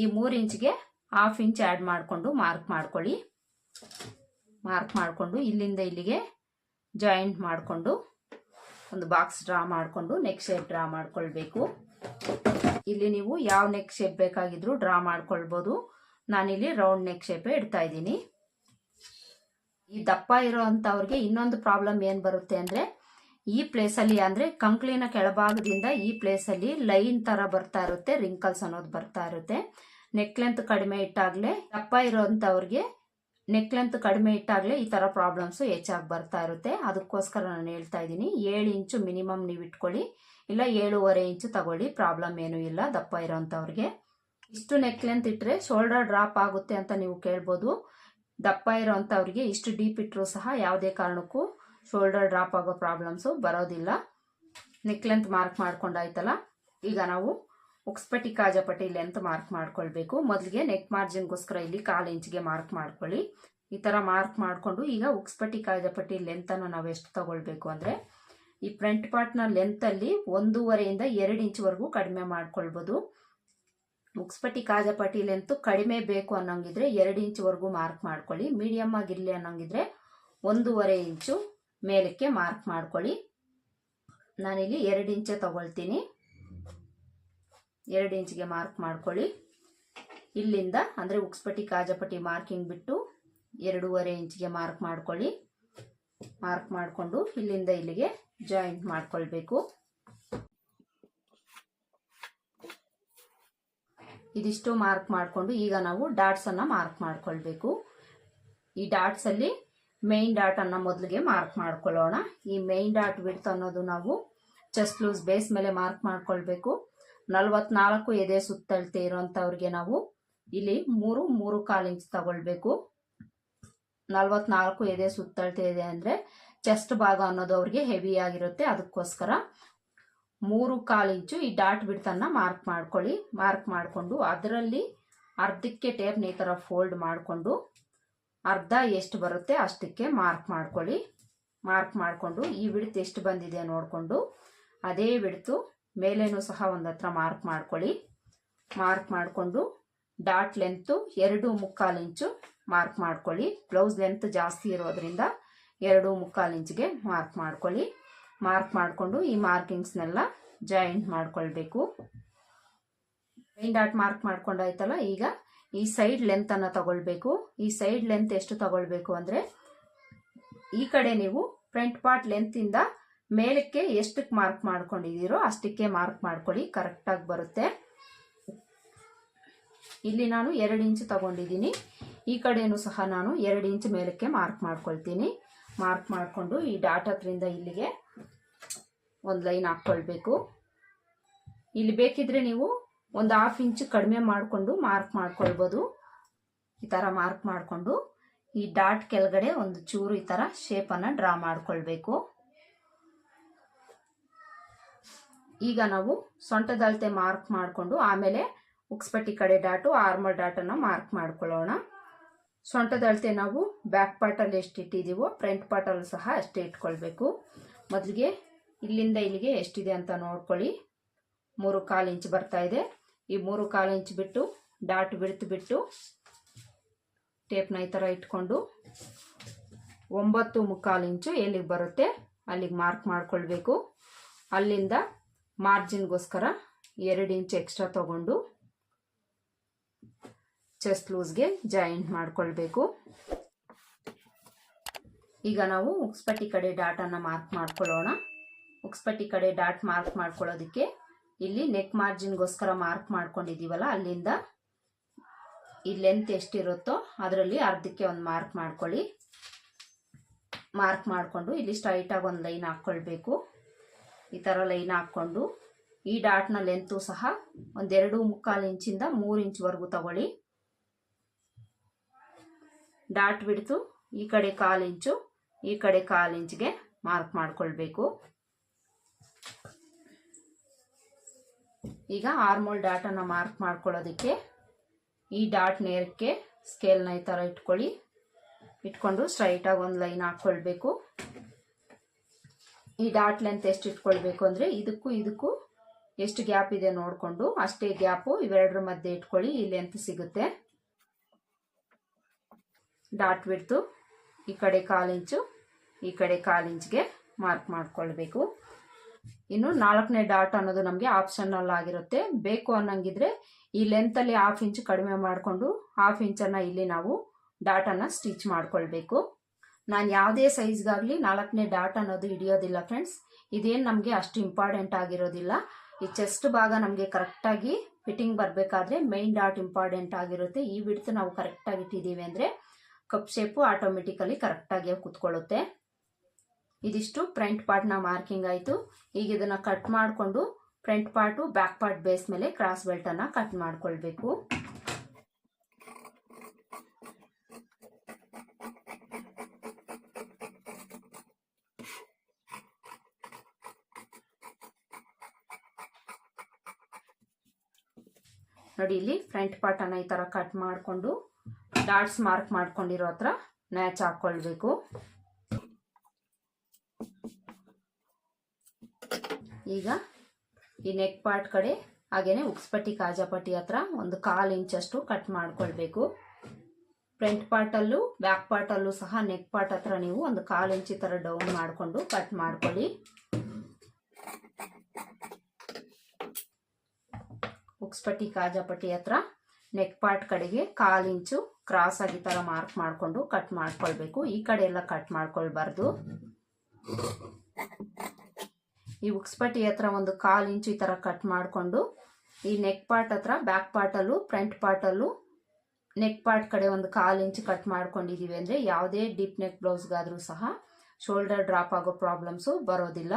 S1: ಈ ಮೂರು ಇಂಚ್ಗೆ ಹಾಫ್ ಇಂಚ್ ಆ್ಯಡ್ ಮಾಡಿಕೊಂಡು ಮಾರ್ಕ್ ಮಾಡ್ಕೊಳ್ಳಿ. ಮಾರ್ಕ್ ಮಾಡಿಕೊಂಡು ಇಲ್ಲಿಂದ ಇಲ್ಲಿಗೆ ಜಾಯಿಂಟ್ ಮಾಡಿಕೊಂಡು ಒಂದು ಬಾಕ್ಸ್ ಡ್ರಾ ಮಾಡಿಕೊಂಡು ನೆಕ್ ಶೇಪ್ ಡ್ರಾ ಮಾಡ್ಕೊಳ್ಬೇಕು. ಇಲ್ಲಿ ನೀವು ಯಾವ ನೆಕ್ ಶೇಪ್ ಬೇಕಾಗಿದ್ರು ಡ್ರಾ ಮಾಡ್ಕೊಳ್ಬೋದು. ನಾನಿಲ್ಲಿ ರೌಂಡ್ ನೆಕ್ ಶೇಪೇ ಇಡ್ತಾ ಇದ್ದೀನಿ. ಈ ದಪ್ಪ ಇರೋ ಅಂಥವ್ರಿಗೆ ಇನ್ನೊಂದು ಪ್ರಾಬ್ಲಮ್ ಏನು ಬರುತ್ತೆ ಅಂದರೆ ಈ ಪ್ಲೇಸಲ್ಲಿ ಅಂದರೆ ಕಂಕ್ಳಿನ ಕೆಳಭಾಗದಿಂದ ಈ ಪ್ಲೇಸಲ್ಲಿ ಲೈನ್ ಥರ ಬರ್ತಾ ಇರುತ್ತೆ ರಿಂಕಲ್ಸ್ ಅನ್ನೋದು ಬರ್ತಾ ಇರುತ್ತೆ. ನೆಕ್ ಲೆಂತ್ ಕಡಿಮೆ ಇಟ್ಟಾಗಲೇ ದಪ್ಪ ಇರೋಂಥವ್ರಿಗೆ ನೆಕ್ ಲೆಂತ್ ಕಡಿಮೆ ಇಟ್ಟಾಗಲೇ ಈ ಥರ ಪ್ರಾಬ್ಲಮ್ಸು ಹೆಚ್ಚಾಗಿ ಬರ್ತಾ ಇರುತ್ತೆ. ಅದಕ್ಕೋಸ್ಕರ ನಾನು ಹೇಳ್ತಾ ಇದ್ದೀನಿ, ಏಳು ಇಂಚು ಮಿನಿಮಮ್ ನೀವು ಇಟ್ಕೊಳ್ಳಿ, ಇಲ್ಲ ಏಳುವರೆ ಇಂಚು ತಗೊಳ್ಳಿ ಪ್ರಾಬ್ಲಮ್ ಏನೂ ಇಲ್ಲ ದಪ್ಪ ಇರೋಂಥವ್ರಿಗೆ. ಇಷ್ಟು ನೆಕ್ ಲೆಂತ್ ಇಟ್ಟರೆ ಶೋಲ್ಡರ್ ಡ್ರಾಪ್ ಆಗುತ್ತೆ ಅಂತ ನೀವು ಕೇಳ್ಬೋದು. ದಪ್ಪ ಇರೋಂಥವ್ರಿಗೆ ಇಷ್ಟು ಡೀಪ್ ಇಟ್ಟರೂ ಸಹ ಯಾವುದೇ ಕಾರಣಕ್ಕೂ ಶೋಲ್ಡರ್ ಡ್ರಾಪ್ ಆಗೋ ಪ್ರಾಬ್ಲಮ್ಸು ಬರೋದಿಲ್ಲ. ನೆಕ್ ಲೆಂತ್ ಮಾರ್ಕ್ ಮಾಡ್ಕೊಂಡಾಯ್ತಲ್ಲ? ಈಗ ನಾವು ಉಕ್ಸ್ಪಟ್ಟಿ ಕಾಜಪಟ್ಟಿ ಲೆಂತ್ ಮಾರ್ಕ್ ಮಾಡ್ಕೊಳ್ಬೇಕು. ಮೊದಲಿಗೆ ನೆಕ್ ಮಾರ್ಜಿನ್ಗೋಸ್ಕರ ಇಲ್ಲಿ ಕಾಲು ಇಂಚಿಗೆ ಮಾರ್ಕ್ ಮಾಡ್ಕೊಳ್ಳಿ. ಈ ಥರ ಮಾರ್ಕ್ ಮಾಡಿಕೊಂಡು ಈಗ ಉಕ್ಸ್ಪಟ್ಟಿ ಕಾಜಪಟ್ಟಿ ಲೆಂತನ್ನು ನಾವು ಎಷ್ಟು ತಗೊಳ್ಬೇಕು ಅಂದರೆ, ಈ ಫ್ರಂಟ್ ಪಾರ್ಟ್ನ ಲೆಂತಲ್ಲಿ ಒಂದೂವರೆಯಿಂದ ಎರಡು ಇಂಚ್ವರೆಗೂ ಕಡಿಮೆ ಮಾಡ್ಕೊಳ್ಬೋದು. ಉಕ್ಸ್ಪಟ್ಟಿ ಕಾಜಪಟ್ಟಿ ಲೆಂತ್ ಕಡಿಮೆ ಬೇಕು ಅನ್ನೋಂಗಿದ್ರೆ ಎರಡು ಇಂಚ್ವರೆಗೂ ಮಾರ್ಕ್ ಮಾಡ್ಕೊಳ್ಳಿ. ಮೀಡಿಯಮ್ ಆಗಿರಲಿ ಅನ್ನೋಂಗಿದ್ರೆ ಒಂದೂವರೆ ಇಂಚು ಮೇಲಕ್ಕೆ ಮಾರ್ಕ್ ಮಾಡ್ಕೊಳ್ಳಿ. ನಾನಿಲ್ಲಿ ಎರಡು ಇಂಚೆ ತಗೊಳ್ತೀನಿ. ಎರಡು ಇಂಚಿಗೆ ಮಾರ್ಕ್ ಮಾಡ್ಕೊಳ್ಳಿ. ಇಲ್ಲಿಂದ, ಅಂದರೆ ಉಕ್ಸ್ಪಟ್ಟಿ, ಕಾಜಪಟ್ಟಿ ಮಾರ್ಕಿಂಗ್ ಬಿಟ್ಟು ಎರಡೂವರೆ ಇಂಚಿಗೆ ಮಾರ್ಕ್ ಮಾಡ್ಕೊಳ್ಳಿ. ಮಾರ್ಕ್ ಮಾಡಿಕೊಂಡು ಇಲ್ಲಿಂದ ಇಲ್ಲಿಗೆ ಜಾಯಿಂಟ್ ಮಾಡ್ಕೊಳ್ಬೇಕು. ಇದಿಷ್ಟು ಮಾರ್ಕ್ ಮಾಡಿಕೊಂಡು ಈಗ ನಾವು ಡಾಟ್ಸನ್ನು ಮಾರ್ಕ್ ಮಾಡ್ಕೊಳ್ಬೇಕು. ಈ ಡಾಟ್ಸಲ್ಲಿ ಮೇನ್ ಡಾಟನ್ನು ಮೊದಲಿಗೆ ಮಾರ್ಕ್ ಮಾಡ್ಕೊಳ್ಳೋಣ. ಈ ಮೇನ್ ಡಾಟ್ ವಿಡ್ತ್ ಅನ್ನೋದು ನಾವು ಚೆಸ್ಟ್ ಲೂಸ್ ಬೇಸ್ ಮೇಲೆ ಮಾರ್ಕ್ ಮಾಡ್ಕೊಳ್ಬೇಕು. ನಲ್ವತ್ನಾಲ್ಕು ಎದೆ ಸುತ್ತಳತೆ ಇರೋಂಥವ್ರಿಗೆ ನಾವು ಇಲ್ಲಿ ಮೂರು ಮೂರು ಕಾಲು ಇಂಚ್ ತಗೊಳ್ಬೇಕು. ನಲ್ವತ್ನಾಲ್ಕು ಎದೆ ಸುತ್ತಳತೆ ಇದೆ ಅಂದರೆ ಚೆಸ್ಟ್ ಭಾಗ ಅನ್ನೋದು ಅವ್ರಿಗೆ ಹೆವಿ ಆಗಿರುತ್ತೆ. ಅದಕ್ಕೋಸ್ಕರ ಮೂರು ಕಾಲು ಇಂಚು ಈ ಡಾಟ್ ಬಿಡ್ತನ್ನು ಮಾರ್ಕ್ ಮಾಡ್ಕೊಳ್ಳಿ. ಮಾರ್ಕ್ ಮಾಡಿಕೊಂಡು ಅದರಲ್ಲಿ ಅರ್ಧಕ್ಕೆ ಟೇಪ್ನ ಈ ಥರ ಫೋಲ್ಡ್ ಮಾಡಿಕೊಂಡು ಅರ್ಧ ಎಷ್ಟು ಬರುತ್ತೆ ಅಷ್ಟಕ್ಕೆ ಮಾರ್ಕ್ ಮಾಡ್ಕೊಳ್ಳಿ. ಮಾರ್ಕ್ ಮಾಡಿಕೊಂಡು ಈ ಬಿಡ್ತು ಎಷ್ಟು ಬಂದಿದೆ ನೋಡಿಕೊಂಡು ಅದೇ ಬಿಡ್ತು ಮೇಲೇನೂ ಸಹ ಒಂದು ಮಾರ್ಕ್ ಮಾಡ್ಕೊಳ್ಳಿ. ಮಾರ್ಕ್ ಮಾಡಿಕೊಂಡು ಡಾಟ್ ಲೆಂತು ಎರಡು ಮುಕ್ಕಾಲು ಇಂಚು ಮಾರ್ಕ್ ಮಾಡ್ಕೊಳ್ಳಿ. ಬ್ಲೌಸ್ ಲೆಂತ್ ಜಾಸ್ತಿ ಇರೋದ್ರಿಂದ ಎರಡು ಮುಕ್ಕಾಲು ಇಂಚಿಗೆ ಮಾರ್ಕ್ ಮಾಡ್ಕೊಳ್ಳಿ. ಮಾರ್ಕ್ ಮಾಡಿಕೊಂಡು ಈ ಮಾರ್ಕಿಂಗ್ಸ್ನೆಲ್ಲ ಜಾಯಿಂಟ್ ಮಾಡ್ಕೊಳ್ಬೇಕು. ಮೈನ್ ಡಾಟ್ ಮಾರ್ಕ್ ಮಾಡ್ಕೊಂಡಾಯ್ತಲ್ಲ ಈಗ ಈ ಸೈಡ್ ಲೆಂತನ್ನು ತಗೊಳ್ಬೇಕು. ಈ ಸೈಡ್ ಲೆಂತ್ ಎಷ್ಟು ತಗೊಳ್ಬೇಕು ಅಂದರೆ, ಈ ಕಡೆ ನೀವು ಫ್ರಂಟ್ ಪಾರ್ಟ್ ಲೆಂತಿಂದ ಮೇಲಕ್ಕೆ ಎಷ್ಟಕ್ಕೆ ಮಾರ್ಕ್ ಮಾಡ್ಕೊಂಡಿದ್ದೀರೋ ಅಷ್ಟಕ್ಕೆ ಮಾರ್ಕ್ ಮಾಡ್ಕೊಳ್ಳಿ ಕರೆಕ್ಟಾಗಿ ಬರುತ್ತೆ. ಇಲ್ಲಿ ನಾನು ಎರಡು ಇಂಚು ತಗೊಂಡಿದ್ದೀನಿ. ಈ ಕಡೆನೂ ಸಹ ನಾನು ಎರಡು ಇಂಚ್ ಮೇಲಕ್ಕೆ ಮಾರ್ಕ್ ಮಾಡ್ಕೊಳ್ತೀನಿ. ಮಾರ್ಕ್ ಮಾಡಿಕೊಂಡು ಈ ಡಾಟ್ ಹತ್ರಿಂದ ಇಲ್ಲಿಗೆ ಒಂದು ಲೈನ್ ಹಾಕ್ಕೊಳ್ಬೇಕು. ಇಲ್ಲಿ ಬೇಕಿದ್ರೆ ನೀವು ಒಂದು ಹಾಫ್ ಇಂಚು ಕಡಿಮೆ ಮಾಡಿಕೊಂಡು ಮಾರ್ಕ್ ಮಾಡ್ಕೊಳ್ಬೋದು. ಈ ಥರ ಮಾರ್ಕ್ ಮಾಡಿಕೊಂಡು ಈ ಡಾಟ್ ಕೆಳಗಡೆ ಒಂದು ಚೂರು ಈ ಥರ ಶೇಪನ್ನು ಡ್ರಾ ಮಾಡಿಕೊಳ್ಬೇಕು. ಈಗ ನಾವು ಸೊಂಟದಳತೆ ಮಾರ್ಕ್ ಮಾಡಿಕೊಂಡು ಆಮೇಲೆ ಉಕ್ಸ್ಪಟ್ಟಿ ಕಡೆ ಡಾಟು ಆರ್ಮಲ್ ಡಾಟನ್ನು ಮಾರ್ಕ್ ಮಾಡ್ಕೊಳ್ಳೋಣ. ಸೊಂಟದಳತೆ ನಾವು ಬ್ಯಾಕ್ ಪಾರ್ಟಲ್ಲಿ ಎಷ್ಟು ಇಟ್ಟಿದ್ದೀವೋ ಫ್ರಂಟ್ ಪಾರ್ಟಲ್ಲೂ ಸಹ ಅಷ್ಟೇ ಇಟ್ಕೊಳ್ಬೇಕು. ಮೊದಲಿಗೆ ಇಲ್ಲಿಂದ ಇಲ್ಲಿಗೆ ಎಷ್ಟಿದೆ ಅಂತ ನೋಡ್ಕೊಳ್ಳಿ. ಮೂರು ಕಾಲು ಇಂಚ್ ಬರ್ತಾ ಇದೆ. ಈ ಮೂರು ಕಾಲು ಇಂಚ್ ಬಿಟ್ಟು ಡಾಟ್ ಬಿಡ್ತು ಬಿಟ್ಟು ಟೇಪ್ನ ಈ ಥರ ಇಟ್ಕೊಂಡು ಒಂಬತ್ತು ಮುಕ್ಕಾಲು ಇಂಚು ಎಲ್ಲಿಗೆ ಬರುತ್ತೆ ಅಲ್ಲಿಗೆ ಮಾರ್ಕ್ ಮಾಡ್ಕೊಳ್ಬೇಕು. ಅಲ್ಲಿಂದ ಮಾರ್ಜಿನ್ಗೋಸ್ಕರ ಎರಡು ಇಂಚ್ ಎಕ್ಸ್ಟ್ರಾ ತಗೊಂಡು ಚೆಸ್ಟ್ ಲೂಸ್ಗೆ ಜಾಯಿಂಟ್ ಮಾಡ್ಕೊಳ್ಬೇಕು. ಈಗ ನಾವು ಉಕ್ಸ್ಪಟ್ಟಿ ಕಡೆ ಡಾಟನ್ನು ಮಾರ್ಕ್ ಮಾಡ್ಕೊಳ್ಳೋಣ. ಉಕ್ಸ್ಪಟ್ಟಿ ಕಡೆ ಡಾಟ್ ಮಾರ್ಕ್ ಮಾಡ್ಕೊಳ್ಳೋದಕ್ಕೆ ಇಲ್ಲಿ ನೆಕ್ ಮಾರ್ಜಿನ್ಗೋಸ್ಕರ ಮಾರ್ಕ್ ಮಾಡ್ಕೊಂಡಿದ್ದೀವಲ್ಲ ಅಲ್ಲಿಂದ ಈ ಲೆಂತ್ ಎಷ್ಟಿರುತ್ತೋ ಅದರಲ್ಲಿ ಅರ್ಧಕ್ಕೆ ಒಂದು ಮಾರ್ಕ್ ಮಾಡ್ಕೊಳ್ಳಿ. ಮಾರ್ಕ್ ಮಾಡಿಕೊಂಡು ಇಲ್ಲಿ ಸ್ಟ್ರೈಟಾಗಿ ಒಂದು ಲೈನ್ ಹಾಕ್ಕೊಳ್ಬೇಕು. ಈ ಥರ ಲೈನ್ ಹಾಕ್ಕೊಂಡು ಈ ಡಾಟ್ನ ಲೆಂತು ಸಹ ಒಂದೆರಡು ಮುಕ್ಕಾಲು ಇಂಚಿಂದ ಮೂರು ಇಂಚ್ವರೆಗೂ ತಗೊಳ್ಳಿ. ಡಾಟ್ ಬಿಡ್ತು ಈ ಕಡೆ ಕಾಲು ಇಂಚು, ಈ ಕಡೆ ಕಾಲು ಇಂಚ್ಗೆ ಮಾರ್ಕ್ ಮಾಡ್ಕೊಳ್ಬೇಕು. ಈಗ ಆರ್ಮೋಲ್ ಡಾಟನ್ನು ಮಾರ್ಕ್ ಮಾಡ್ಕೊಳ್ಳೋದಕ್ಕೆ ಈ ಡಾಟ್ ನೇರಕ್ಕೆ ಸ್ಕೇಲ್ನ ಈ ಥರ ಇಟ್ಕೊಳ್ಳಿ. ಇಟ್ಕೊಂಡು ಸ್ಟ್ರೈಟಾಗಿ ಒಂದು ಲೈನ್ ಹಾಕ್ಕೊಳ್ಬೇಕು. ಈ ಡಾಟ್ ಲೆಂತ್ ಎಷ್ಟು ಇಟ್ಕೊಳ್ಬೇಕು ಅಂದರೆ ಇದಕ್ಕೂ ಇದಕ್ಕೂ ಎಷ್ಟು ಗ್ಯಾಪ್ ಇದೆ ನೋಡಿಕೊಂಡು ಅಷ್ಟೇ ಗ್ಯಾಪು ಇವೆರಡರ ಮಧ್ಯೆ ಇಟ್ಕೊಳ್ಳಿ, ಈ ಲೆಂತ್ ಸಿಗುತ್ತೆ. ಡಾಟ್ ಬಿಡ್ತು ಈ ಕಡೆ ಕಾಲು ಇಂಚು, ಈ ಕಡೆ ಕಾಲು ಇಂಚ್ಗೆ ಮಾರ್ಕ್ ಮಾಡ್ಕೊಳ್ಬೇಕು. ಇನ್ನು ನಾಲ್ಕನೇ ಡಾಟ್ ಅನ್ನೋದು ನಮಗೆ ಆಪ್ಷನಲ್ ಆಗಿರುತ್ತೆ ಬೇಕು ಅನ್ನಂಗಿದ್ರೆ ಈ ಲೆಂತಲ್ಲಿ ಹಾಫ್ ಇಂಚ್ ಕಡಿಮೆ ಮಾಡಿಕೊಂಡು ಹಾಫ್ ಇಂಚನ್ನು ಇಲ್ಲಿ ನಾವು ಡಾಟನ್ನು ಸ್ಟಿಚ್ ಮಾಡ್ಕೊಳ್ಬೇಕು. ನಾನು ಯಾವುದೇ ಸೈಜ್ಗಾಗಲಿ ನಾಲ್ಕನೇ ಡಾಟ್ ಅನ್ನೋದು ಹಿಡಿಯೋದಿಲ್ಲ ಫ್ರೆಂಡ್ಸ್ ಇದೇನು ನಮಗೆ ಅಷ್ಟು ಇಂಪಾರ್ಟೆಂಟ್ ಆಗಿರೋದಿಲ್ಲ. ಈ ಚೆಸ್ಟ್ ಭಾಗ ನಮಗೆ ಕರೆಕ್ಟಾಗಿ ಫಿಟ್ಟಿಂಗ್ ಬರಬೇಕಾದ್ರೆ ಮೈನ್ ಡಾಟ್ ಇಂಪಾರ್ಟೆಂಟ್ ಆಗಿರುತ್ತೆ. ಈ ಬಿಡ್ತು ನಾವು ಕರೆಕ್ಟಾಗಿ ಇಟ್ಟಿದ್ದೀವಿ ಅಂದರೆ ಕಪ್ ಶೇಪು ಆಟೋಮೆಟಿಕಲಿ ಕರೆಕ್ಟಾಗಿ ಕುತ್ಕೊಳ್ಳುತ್ತೆ. ಇದಿಷ್ಟು ಫ್ರಂಟ್ ಪಾರ್ಟ್ನ ಮಾರ್ಕಿಂಗ್ ಆಯಿತು. ಈಗ ಇದನ್ನು ಕಟ್ ಮಾಡಿಕೊಂಡು front part back part base ಮೇಲೆ ಕ್ರಾಸ್ ಬೆಲ್ಟನ್ನು ಕಟ್ ಮಾಡಿಕೊಳ್ಬೇಕು. ನೋಡಿ ಇಲ್ಲಿ ಫ್ರಂಟ್ ಪಾರ್ಟನ್ನು ಈ ಥರ ಕಟ್ ಮಾಡಿಕೊಂಡು ಡಾಟ್ಸ್ ಮಾರ್ಕ್ ಮಾಡ್ಕೊಂಡಿರೋ ಹತ್ರ ನ್ಯಾಚ್ ಹಾಕ್ಕೊಳ್ಬೇಕು ಈಗ ಈ ನೆಕ್ ಪಾರ್ಟ್ ಕಡೆ ಹಾಗೇನೆ ಉಕ್ಸ್ಪಟ್ಟಿ ಕಾಜಾಪಟ್ಟಿ ಹತ್ರ ಒಂದು ಕಾಲು ಇಂಚಷ್ಟು ಕಟ್ ಮಾಡ್ಕೊಳ್ಬೇಕು. ಫ್ರಂಟ್ ಪಾರ್ಟಲ್ಲೂ ಬ್ಯಾಕ್ ಪಾರ್ಟಲ್ಲೂ ಸಹ ನೆಕ್ ಪಾರ್ಟ್ ಹತ್ರ ನೀವು ಒಂದು ಕಾಲು ಇಂಚಿ ಥರ ಡೌನ್ ಮಾಡಿಕೊಂಡು ಕಟ್ ಮಾಡ್ಕೊಳ್ಳಿ. ಉಕ್ಸ್ಪಟ್ಟಿ ಕಾಜಾಪಟ್ಟಿ ಹತ್ರ ನೆಕ್ ಪಾರ್ಟ್ ಕಡೆಗೆ ಕಾಲು ಇಂಚು ಕ್ರಾಸ್ ಆಗಿ ಥರ ಮಾರ್ಕ್ ಮಾಡಿಕೊಂಡು ಕಟ್ ಮಾಡ್ಕೊಳ್ಬೇಕು. ಈ ಕಡೆ ಎಲ್ಲ ಕಟ್ ಮಾಡ್ಕೊಳ್ಬಾರ್ದು. ಈ ಉಕ್ಸ್ಪಟ್ಟಿ ಹತ್ರ ಒಂದು ಕಾಲು ಇಂಚು ಈ ಥರ ಕಟ್ ಮಾಡಿಕೊಂಡು, ಈ ನೆಕ್ ಪಾರ್ಟ್ ಹತ್ರ ಬ್ಯಾಕ್ ಪಾರ್ಟಲ್ಲೂ ಫ್ರಂಟ್ ಪಾರ್ಟಲ್ಲೂ ನೆಕ್ ಪಾರ್ಟ್ ಕಡೆ ಒಂದು ಕಾಲು ಇಂಚು ಕಟ್ ಮಾಡ್ಕೊಂಡಿದ್ದೀವಿ ಅಂದರೆ ಯಾವುದೇ ಡೀಪ್ ನೆಕ್ ಬ್ಲೌಸ್ಗಾದರೂ ಸಹ ಶೋಲ್ಡರ್ ಡ್ರಾಪ್ ಆಗೋ ಪ್ರಾಬ್ಲಮ್ಸು ಬರೋದಿಲ್ಲ.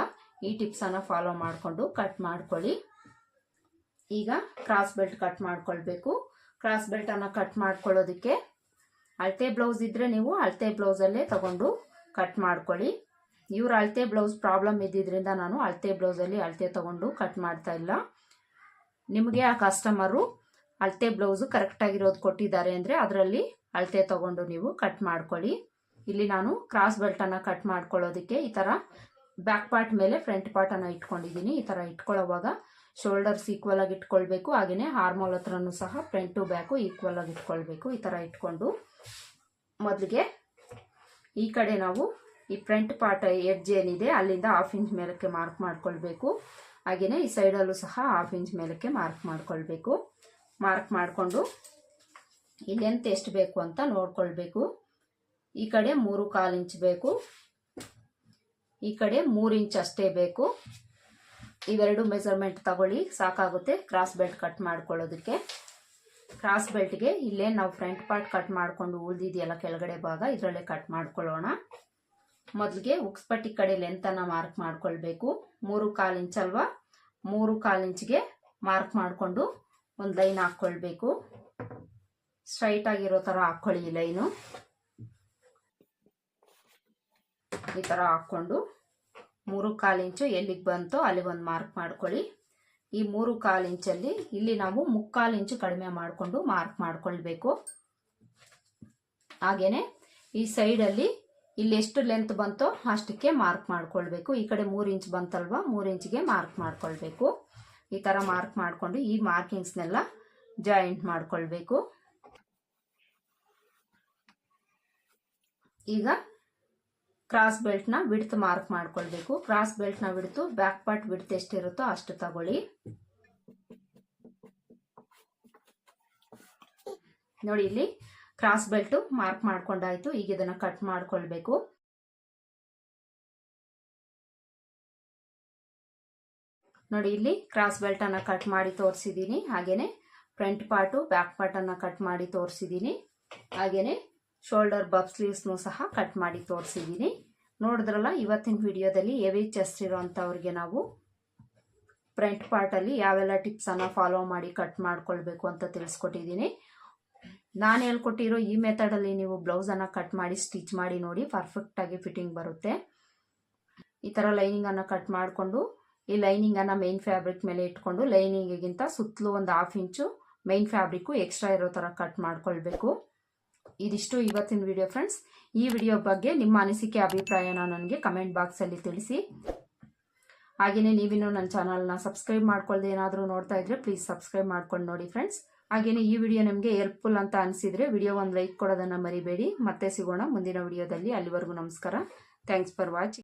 S1: ಈ ಟಿಪ್ಸನ್ನು ಫಾಲೋ ಮಾಡಿಕೊಂಡು ಕಟ್ ಮಾಡ್ಕೊಳ್ಳಿ. ಈಗ ಕ್ರಾಸ್ ಬೆಲ್ಟ್ ಕಟ್ ಮಾಡ್ಕೊಳ್ಬೇಕು. ಕ್ರಾಸ್ ಬೆಲ್ಟನ್ನು ಕಟ್ ಮಾಡ್ಕೊಳ್ಳೋದಕ್ಕೆ ಅಳತೆ ಬ್ಲೌಸ್ ಇದ್ದರೆ ನೀವು ಅಳತೆ ಬ್ಲೌಸಲ್ಲೇ ತಗೊಂಡು ಕಟ್ ಮಾಡ್ಕೊಳ್ಳಿ. ಇವ್ರ ಅಳತೆ ಬ್ಲೌಸ್ ಪ್ರಾಬ್ಲಮ್ ಇದ್ದಿದ್ದರಿಂದ ನಾನು ಅಳತೆ ಬ್ಲೌಸಲ್ಲಿ ಅಳತೆ ತಗೊಂಡು ಕಟ್ ಮಾಡ್ತಾ ಇಲ್ಲ. ನಿಮಗೆ ಆ ಕಸ್ಟಮರು ಅಳತೆ ಬ್ಲೌಸು ಕರೆಕ್ಟಾಗಿರೋದು ಕೊಟ್ಟಿದ್ದಾರೆ ಅಂದರೆ ಅದರಲ್ಲಿ ಅಳತೆ ತಗೊಂಡು ನೀವು ಕಟ್ ಮಾಡ್ಕೊಳ್ಳಿ. ಇಲ್ಲಿ ನಾನು ಕ್ರಾಸ್ ಬೆಲ್ಟನ್ನು ಕಟ್ ಮಾಡ್ಕೊಳ್ಳೋದಕ್ಕೆ ಈ ಥರ ಬ್ಯಾಕ್ ಪಾರ್ಟ್ ಮೇಲೆ ಫ್ರಂಟ್ ಪಾರ್ಟನ್ನು ಇಟ್ಕೊಂಡಿದ್ದೀನಿ. ಈ ಥರ ಇಟ್ಕೊಳ್ಳೋವಾಗ ಶೋಲ್ಡರ್ಸ್ ಈಕ್ವಲ್ ಆಗಿ ಇಟ್ಕೊಳ್ಬೇಕು. ಹಾಗೆಯೇ ಹಾರ್ಮೋಲ್ ಹತ್ರನೂ ಸಹ ಫ್ರಂಟು ಬ್ಯಾಕು ಈಕ್ವಲ್ ಆಗಿ ಇಟ್ಕೊಳ್ಬೇಕು. ಈ ಥರ ಇಟ್ಕೊಂಡು ಮೊದಲಿಗೆ ಈ ಕಡೆ ನಾವು ಈ ಫ್ರಂಟ್ ಪಾರ್ಟ್ ಎಡ್ಜ್ ಏನಿದೆ, ಅಲ್ಲಿಂದ ಹಾಫ್ ಇಂಚ್ ಮೇಲಕ್ಕೆ ಮಾರ್ಕ್ ಮಾಡ್ಕೊಳ್ಬೇಕು. ಹಾಗೆಯೇ ಈ ಸೈಡಲ್ಲೂ ಸಹ ಹಾಫ್ ಇಂಚ್ ಮೇಲಕ್ಕೆ ಮಾರ್ಕ್ ಮಾಡ್ಕೊಳ್ಬೇಕು. ಮಾರ್ಕ್ ಮಾಡಿಕೊಂಡು ಈ ಎಷ್ಟು ಬೇಕು ಅಂತ ನೋಡ್ಕೊಳ್ಬೇಕು. ಈ ಕಡೆ ಮೂರು ಕಾಲು ಇಂಚ್ ಬೇಕು. ಈ ಕಡೆ ಮೂರು ಇಂಚ್ ಅಷ್ಟೇ ಬೇಕು. ಇವೆರಡು ಮೆಜರ್ಮೆಂಟ್ ತಗೊಳ್ಳಿ, ಸಾಕಾಗುತ್ತೆ ಕ್ರಾಸ್ ಬೆಲ್ಟ್ ಕಟ್ ಮಾಡ್ಕೊಳ್ಳೋದಕ್ಕೆ. ಕ್ರಾಸ್ ಬೆಲ್ಟ್ಗೆ ಇಲ್ಲೇ ನಾವು ಫ್ರಂಟ್ ಪಾರ್ಟ್ ಕಟ್ ಮಾಡಿಕೊಂಡು ಉಳಿದಿದೆಯಲ್ಲ ಕೆಳಗಡೆ ಭಾಗ, ಇದರಲ್ಲೇ ಕಟ್ ಮಾಡ್ಕೊಳ್ಳೋಣ. ಮೊದಲಿಗೆ ಉಕ್ಸ್ಪಟ್ಟಿ ಕಡೆ ಲೆಂತನ್ನು ಮಾರ್ಕ್ ಮಾಡ್ಕೊಳ್ಬೇಕು. ಮೂರು ಕಾಲು ಇಂಚ್ ಅಲ್ವಾ? ಮೂರು ಕಾಲು ಇಂಚ್ಗೆ ಮಾರ್ಕ್ ಮಾಡಿಕೊಂಡು ಒಂದು ಲೈನ್ ಹಾಕ್ಕೊಳ್ಬೇಕು ಸ್ಟ್ರೈಟ್ ಆಗಿರೋ ಥರ ಹಾಕ್ಕೊಳ್ಳಿ ಈ ಲೈನು ಈ ಥರ ಹಾಕ್ಕೊಂಡು ಮೂರು ಕಾಲು ಇಂಚು ಎಲ್ಲಿಗೆ ಬಂತೋ ಅಲ್ಲಿ ಒಂದು ಮಾರ್ಕ್ ಮಾಡ್ಕೊಳ್ಳಿ. ಈ ಮೂರು ಕಾಲು ಇಂಚಲ್ಲಿ ಇಲ್ಲಿ ನಾವು ಮುಕ್ಕಾಲು ಇಂಚು ಕಡಿಮೆ ಮಾಡಿಕೊಂಡು ಮಾರ್ಕ್ ಮಾಡ್ಕೊಳ್ಬೇಕು. ಹಾಗೆಯೇ ಈ ಸೈಡಲ್ಲಿ ಇಲ್ಲಿ ಎಷ್ಟು ಲೆಂತ್ ಬಂತೋ ಅಷ್ಟಕ್ಕೆ ಮಾರ್ಕ್ ಮಾಡ್ಕೊಳ್ಬೇಕು. ಈ ಕಡೆ ಮೂರು ಇಂಚ್ ಬಂತಲ್ವಾ? ಮೂರು ಇಂಚ್ಗೆ ಮಾರ್ಕ್ ಮಾಡ್ಕೊಳ್ಬೇಕು. ಈ ಥರ ಮಾರ್ಕ್ ಮಾಡಿಕೊಂಡು ಈ ಮಾರ್ಕಿಂಗ್ಸ್ನೆಲ್ಲ ಜಾಯಿಂಟ್ ಮಾಡ್ಕೊಳ್ಬೇಕು. ಈಗ ಕ್ರಾಸ್ ಬೆಲ್ಟ್ನ ವಿಡ್ತ್ ಮಾರ್ಕ್ ಮಾಡ್ಕೊಳ್ಬೇಕು. ಕ್ರಾಸ್ ಬೆಲ್ಟ್ನ ವಿಡ್ತು ಬ್ಯಾಕ್ ಪಾರ್ಟ್ ವಿಡ್ತ್ ಎಷ್ಟಿರುತ್ತೋ ಅಷ್ಟು ತಗೊಳ್ಳಿ. ನೋಡಿ ಇಲ್ಲಿ ಕ್ರಾಸ್ ಬೆಲ್ಟು ಮಾರ್ಕ್ ಮಾಡ್ಕೊಂಡಾಯ್ತು. ಈಗ ಇದನ್ನ ಕಟ್ ಮಾಡ್ಕೊಳ್ಬೇಕು. ನೋಡಿ, ಇಲ್ಲಿ ಕ್ರಾಸ್ ಬೆಲ್ಟನ್ನು ಕಟ್ ಮಾಡಿ ತೋರಿಸಿದ್ದೀನಿ ಹಾಗೆಯೇ ಫ್ರಂಟ್ ಪಾರ್ಟು ಬ್ಯಾಕ್ ಪಾರ್ಟ್ ಅನ್ನ ಕಟ್ ಮಾಡಿ ತೋರಿಸಿದ್ದೀನಿ ಹಾಗೆಯೇ ಶೋಲ್ಡರ್ ಬಬ್ ಸ್ಲೀವ್ಸ್ನು ಸಹ ಕಟ್ ಮಾಡಿ ತೋರಿಸಿದ್ದೀನಿ ನೋಡಿದ್ರಲ್ಲ, ಇವತ್ತಿನ ವಿಡಿಯೋದಲ್ಲಿ ಎವಿ ಚೆಸ್ಟ್ ಇರೋವಂಥವ್ರಿಗೆ ನಾವು ಫ್ರಂಟ್ ಪಾರ್ಟಲ್ಲಿ ಯಾವೆಲ್ಲ ಟಿಪ್ಸನ್ನು ಫಾಲೋ ಮಾಡಿ ಕಟ್ ಮಾಡ್ಕೊಳ್ಬೇಕು ಅಂತ ತಿಳಿಸ್ಕೊಟ್ಟಿದ್ದೀನಿ ನಾನು ಹೇಳ್ಕೊಟ್ಟಿರೋ ಈ ಮೆಥಡಲ್ಲಿ ನೀವು ಬ್ಲೌಸನ್ನು ಕಟ್ ಮಾಡಿ, ಸ್ಟಿಚ್ ಮಾಡಿ ನೋಡಿ ಪರ್ಫೆಕ್ಟಾಗಿ ಫಿಟ್ಟಿಂಗ್ ಬರುತ್ತೆ. ಈ ಥರ ಲೈನಿಂಗನ್ನು ಕಟ್ ಮಾಡಿಕೊಂಡು, ಈ ಲೈನಿಂಗನ್ನು ಮೈನ್ ಫ್ಯಾಬ್ರಿಕ್ ಮೇಲೆ ಇಟ್ಕೊಂಡು ಲೈನಿಂಗಿಗಿಂತ ಸುತ್ತಲೂ ಒಂದು half inch main fabric extra ಇರೋ ಥರ ಕಟ್ ಮಾಡ್ಕೊಳ್ಬೇಕು. ಇದಿಷ್ಟು ಇವತ್ತಿನ ವಿಡಿಯೋ ಫ್ರೆಂಡ್ಸ್ ಈ ವಿಡಿಯೋ ಬಗ್ಗೆ ನಿಮ್ಮ ಅನಿಸಿಕೆ, ಅಭಿಪ್ರಾಯನ ನನಗೆ ಕಮೆಂಟ್ ಬಾಕ್ಸಲ್ಲಿ ತಿಳಿಸಿ. ಹಾಗೆಯೇ ನೀವಿನ್ನೂ ನನ್ನ ಚಾನಲ್ನ ಸಬ್ಸ್ಕ್ರೈಬ್ ಮಾಡ್ಕೊಳ್ಳ್ದೇನಾದರೂ ಏನಾದರೂ ನೋಡ್ತಾ ಇದ್ರೆ ಪ್ಲೀಸ್ ಸಬ್ಸ್ಕ್ರೈಬ್ ಮಾಡ್ಕೊಂಡು ನೋಡಿ ಫ್ರೆಂಡ್ಸ್ ಹಾಗೆಯೇ ಈ ವಿಡಿಯೋ ನಿಮಗೆ ಹೆಲ್ಪ್ಫುಲ್ ಅಂತ ಅನಿಸಿದರೆ ವಿಡಿಯೋ ಒಂದು ಲೈಕ್ ಕೊಡೋದನ್ನು ಮರಿಬೇಡಿ. ಮತ್ತೆ ಸಿಗೋಣ ಮುಂದಿನ ವಿಡಿಯೋದಲ್ಲಿ. ಅಲ್ಲಿವರೆಗೂ ನಮಸ್ಕಾರ. Thanks for watching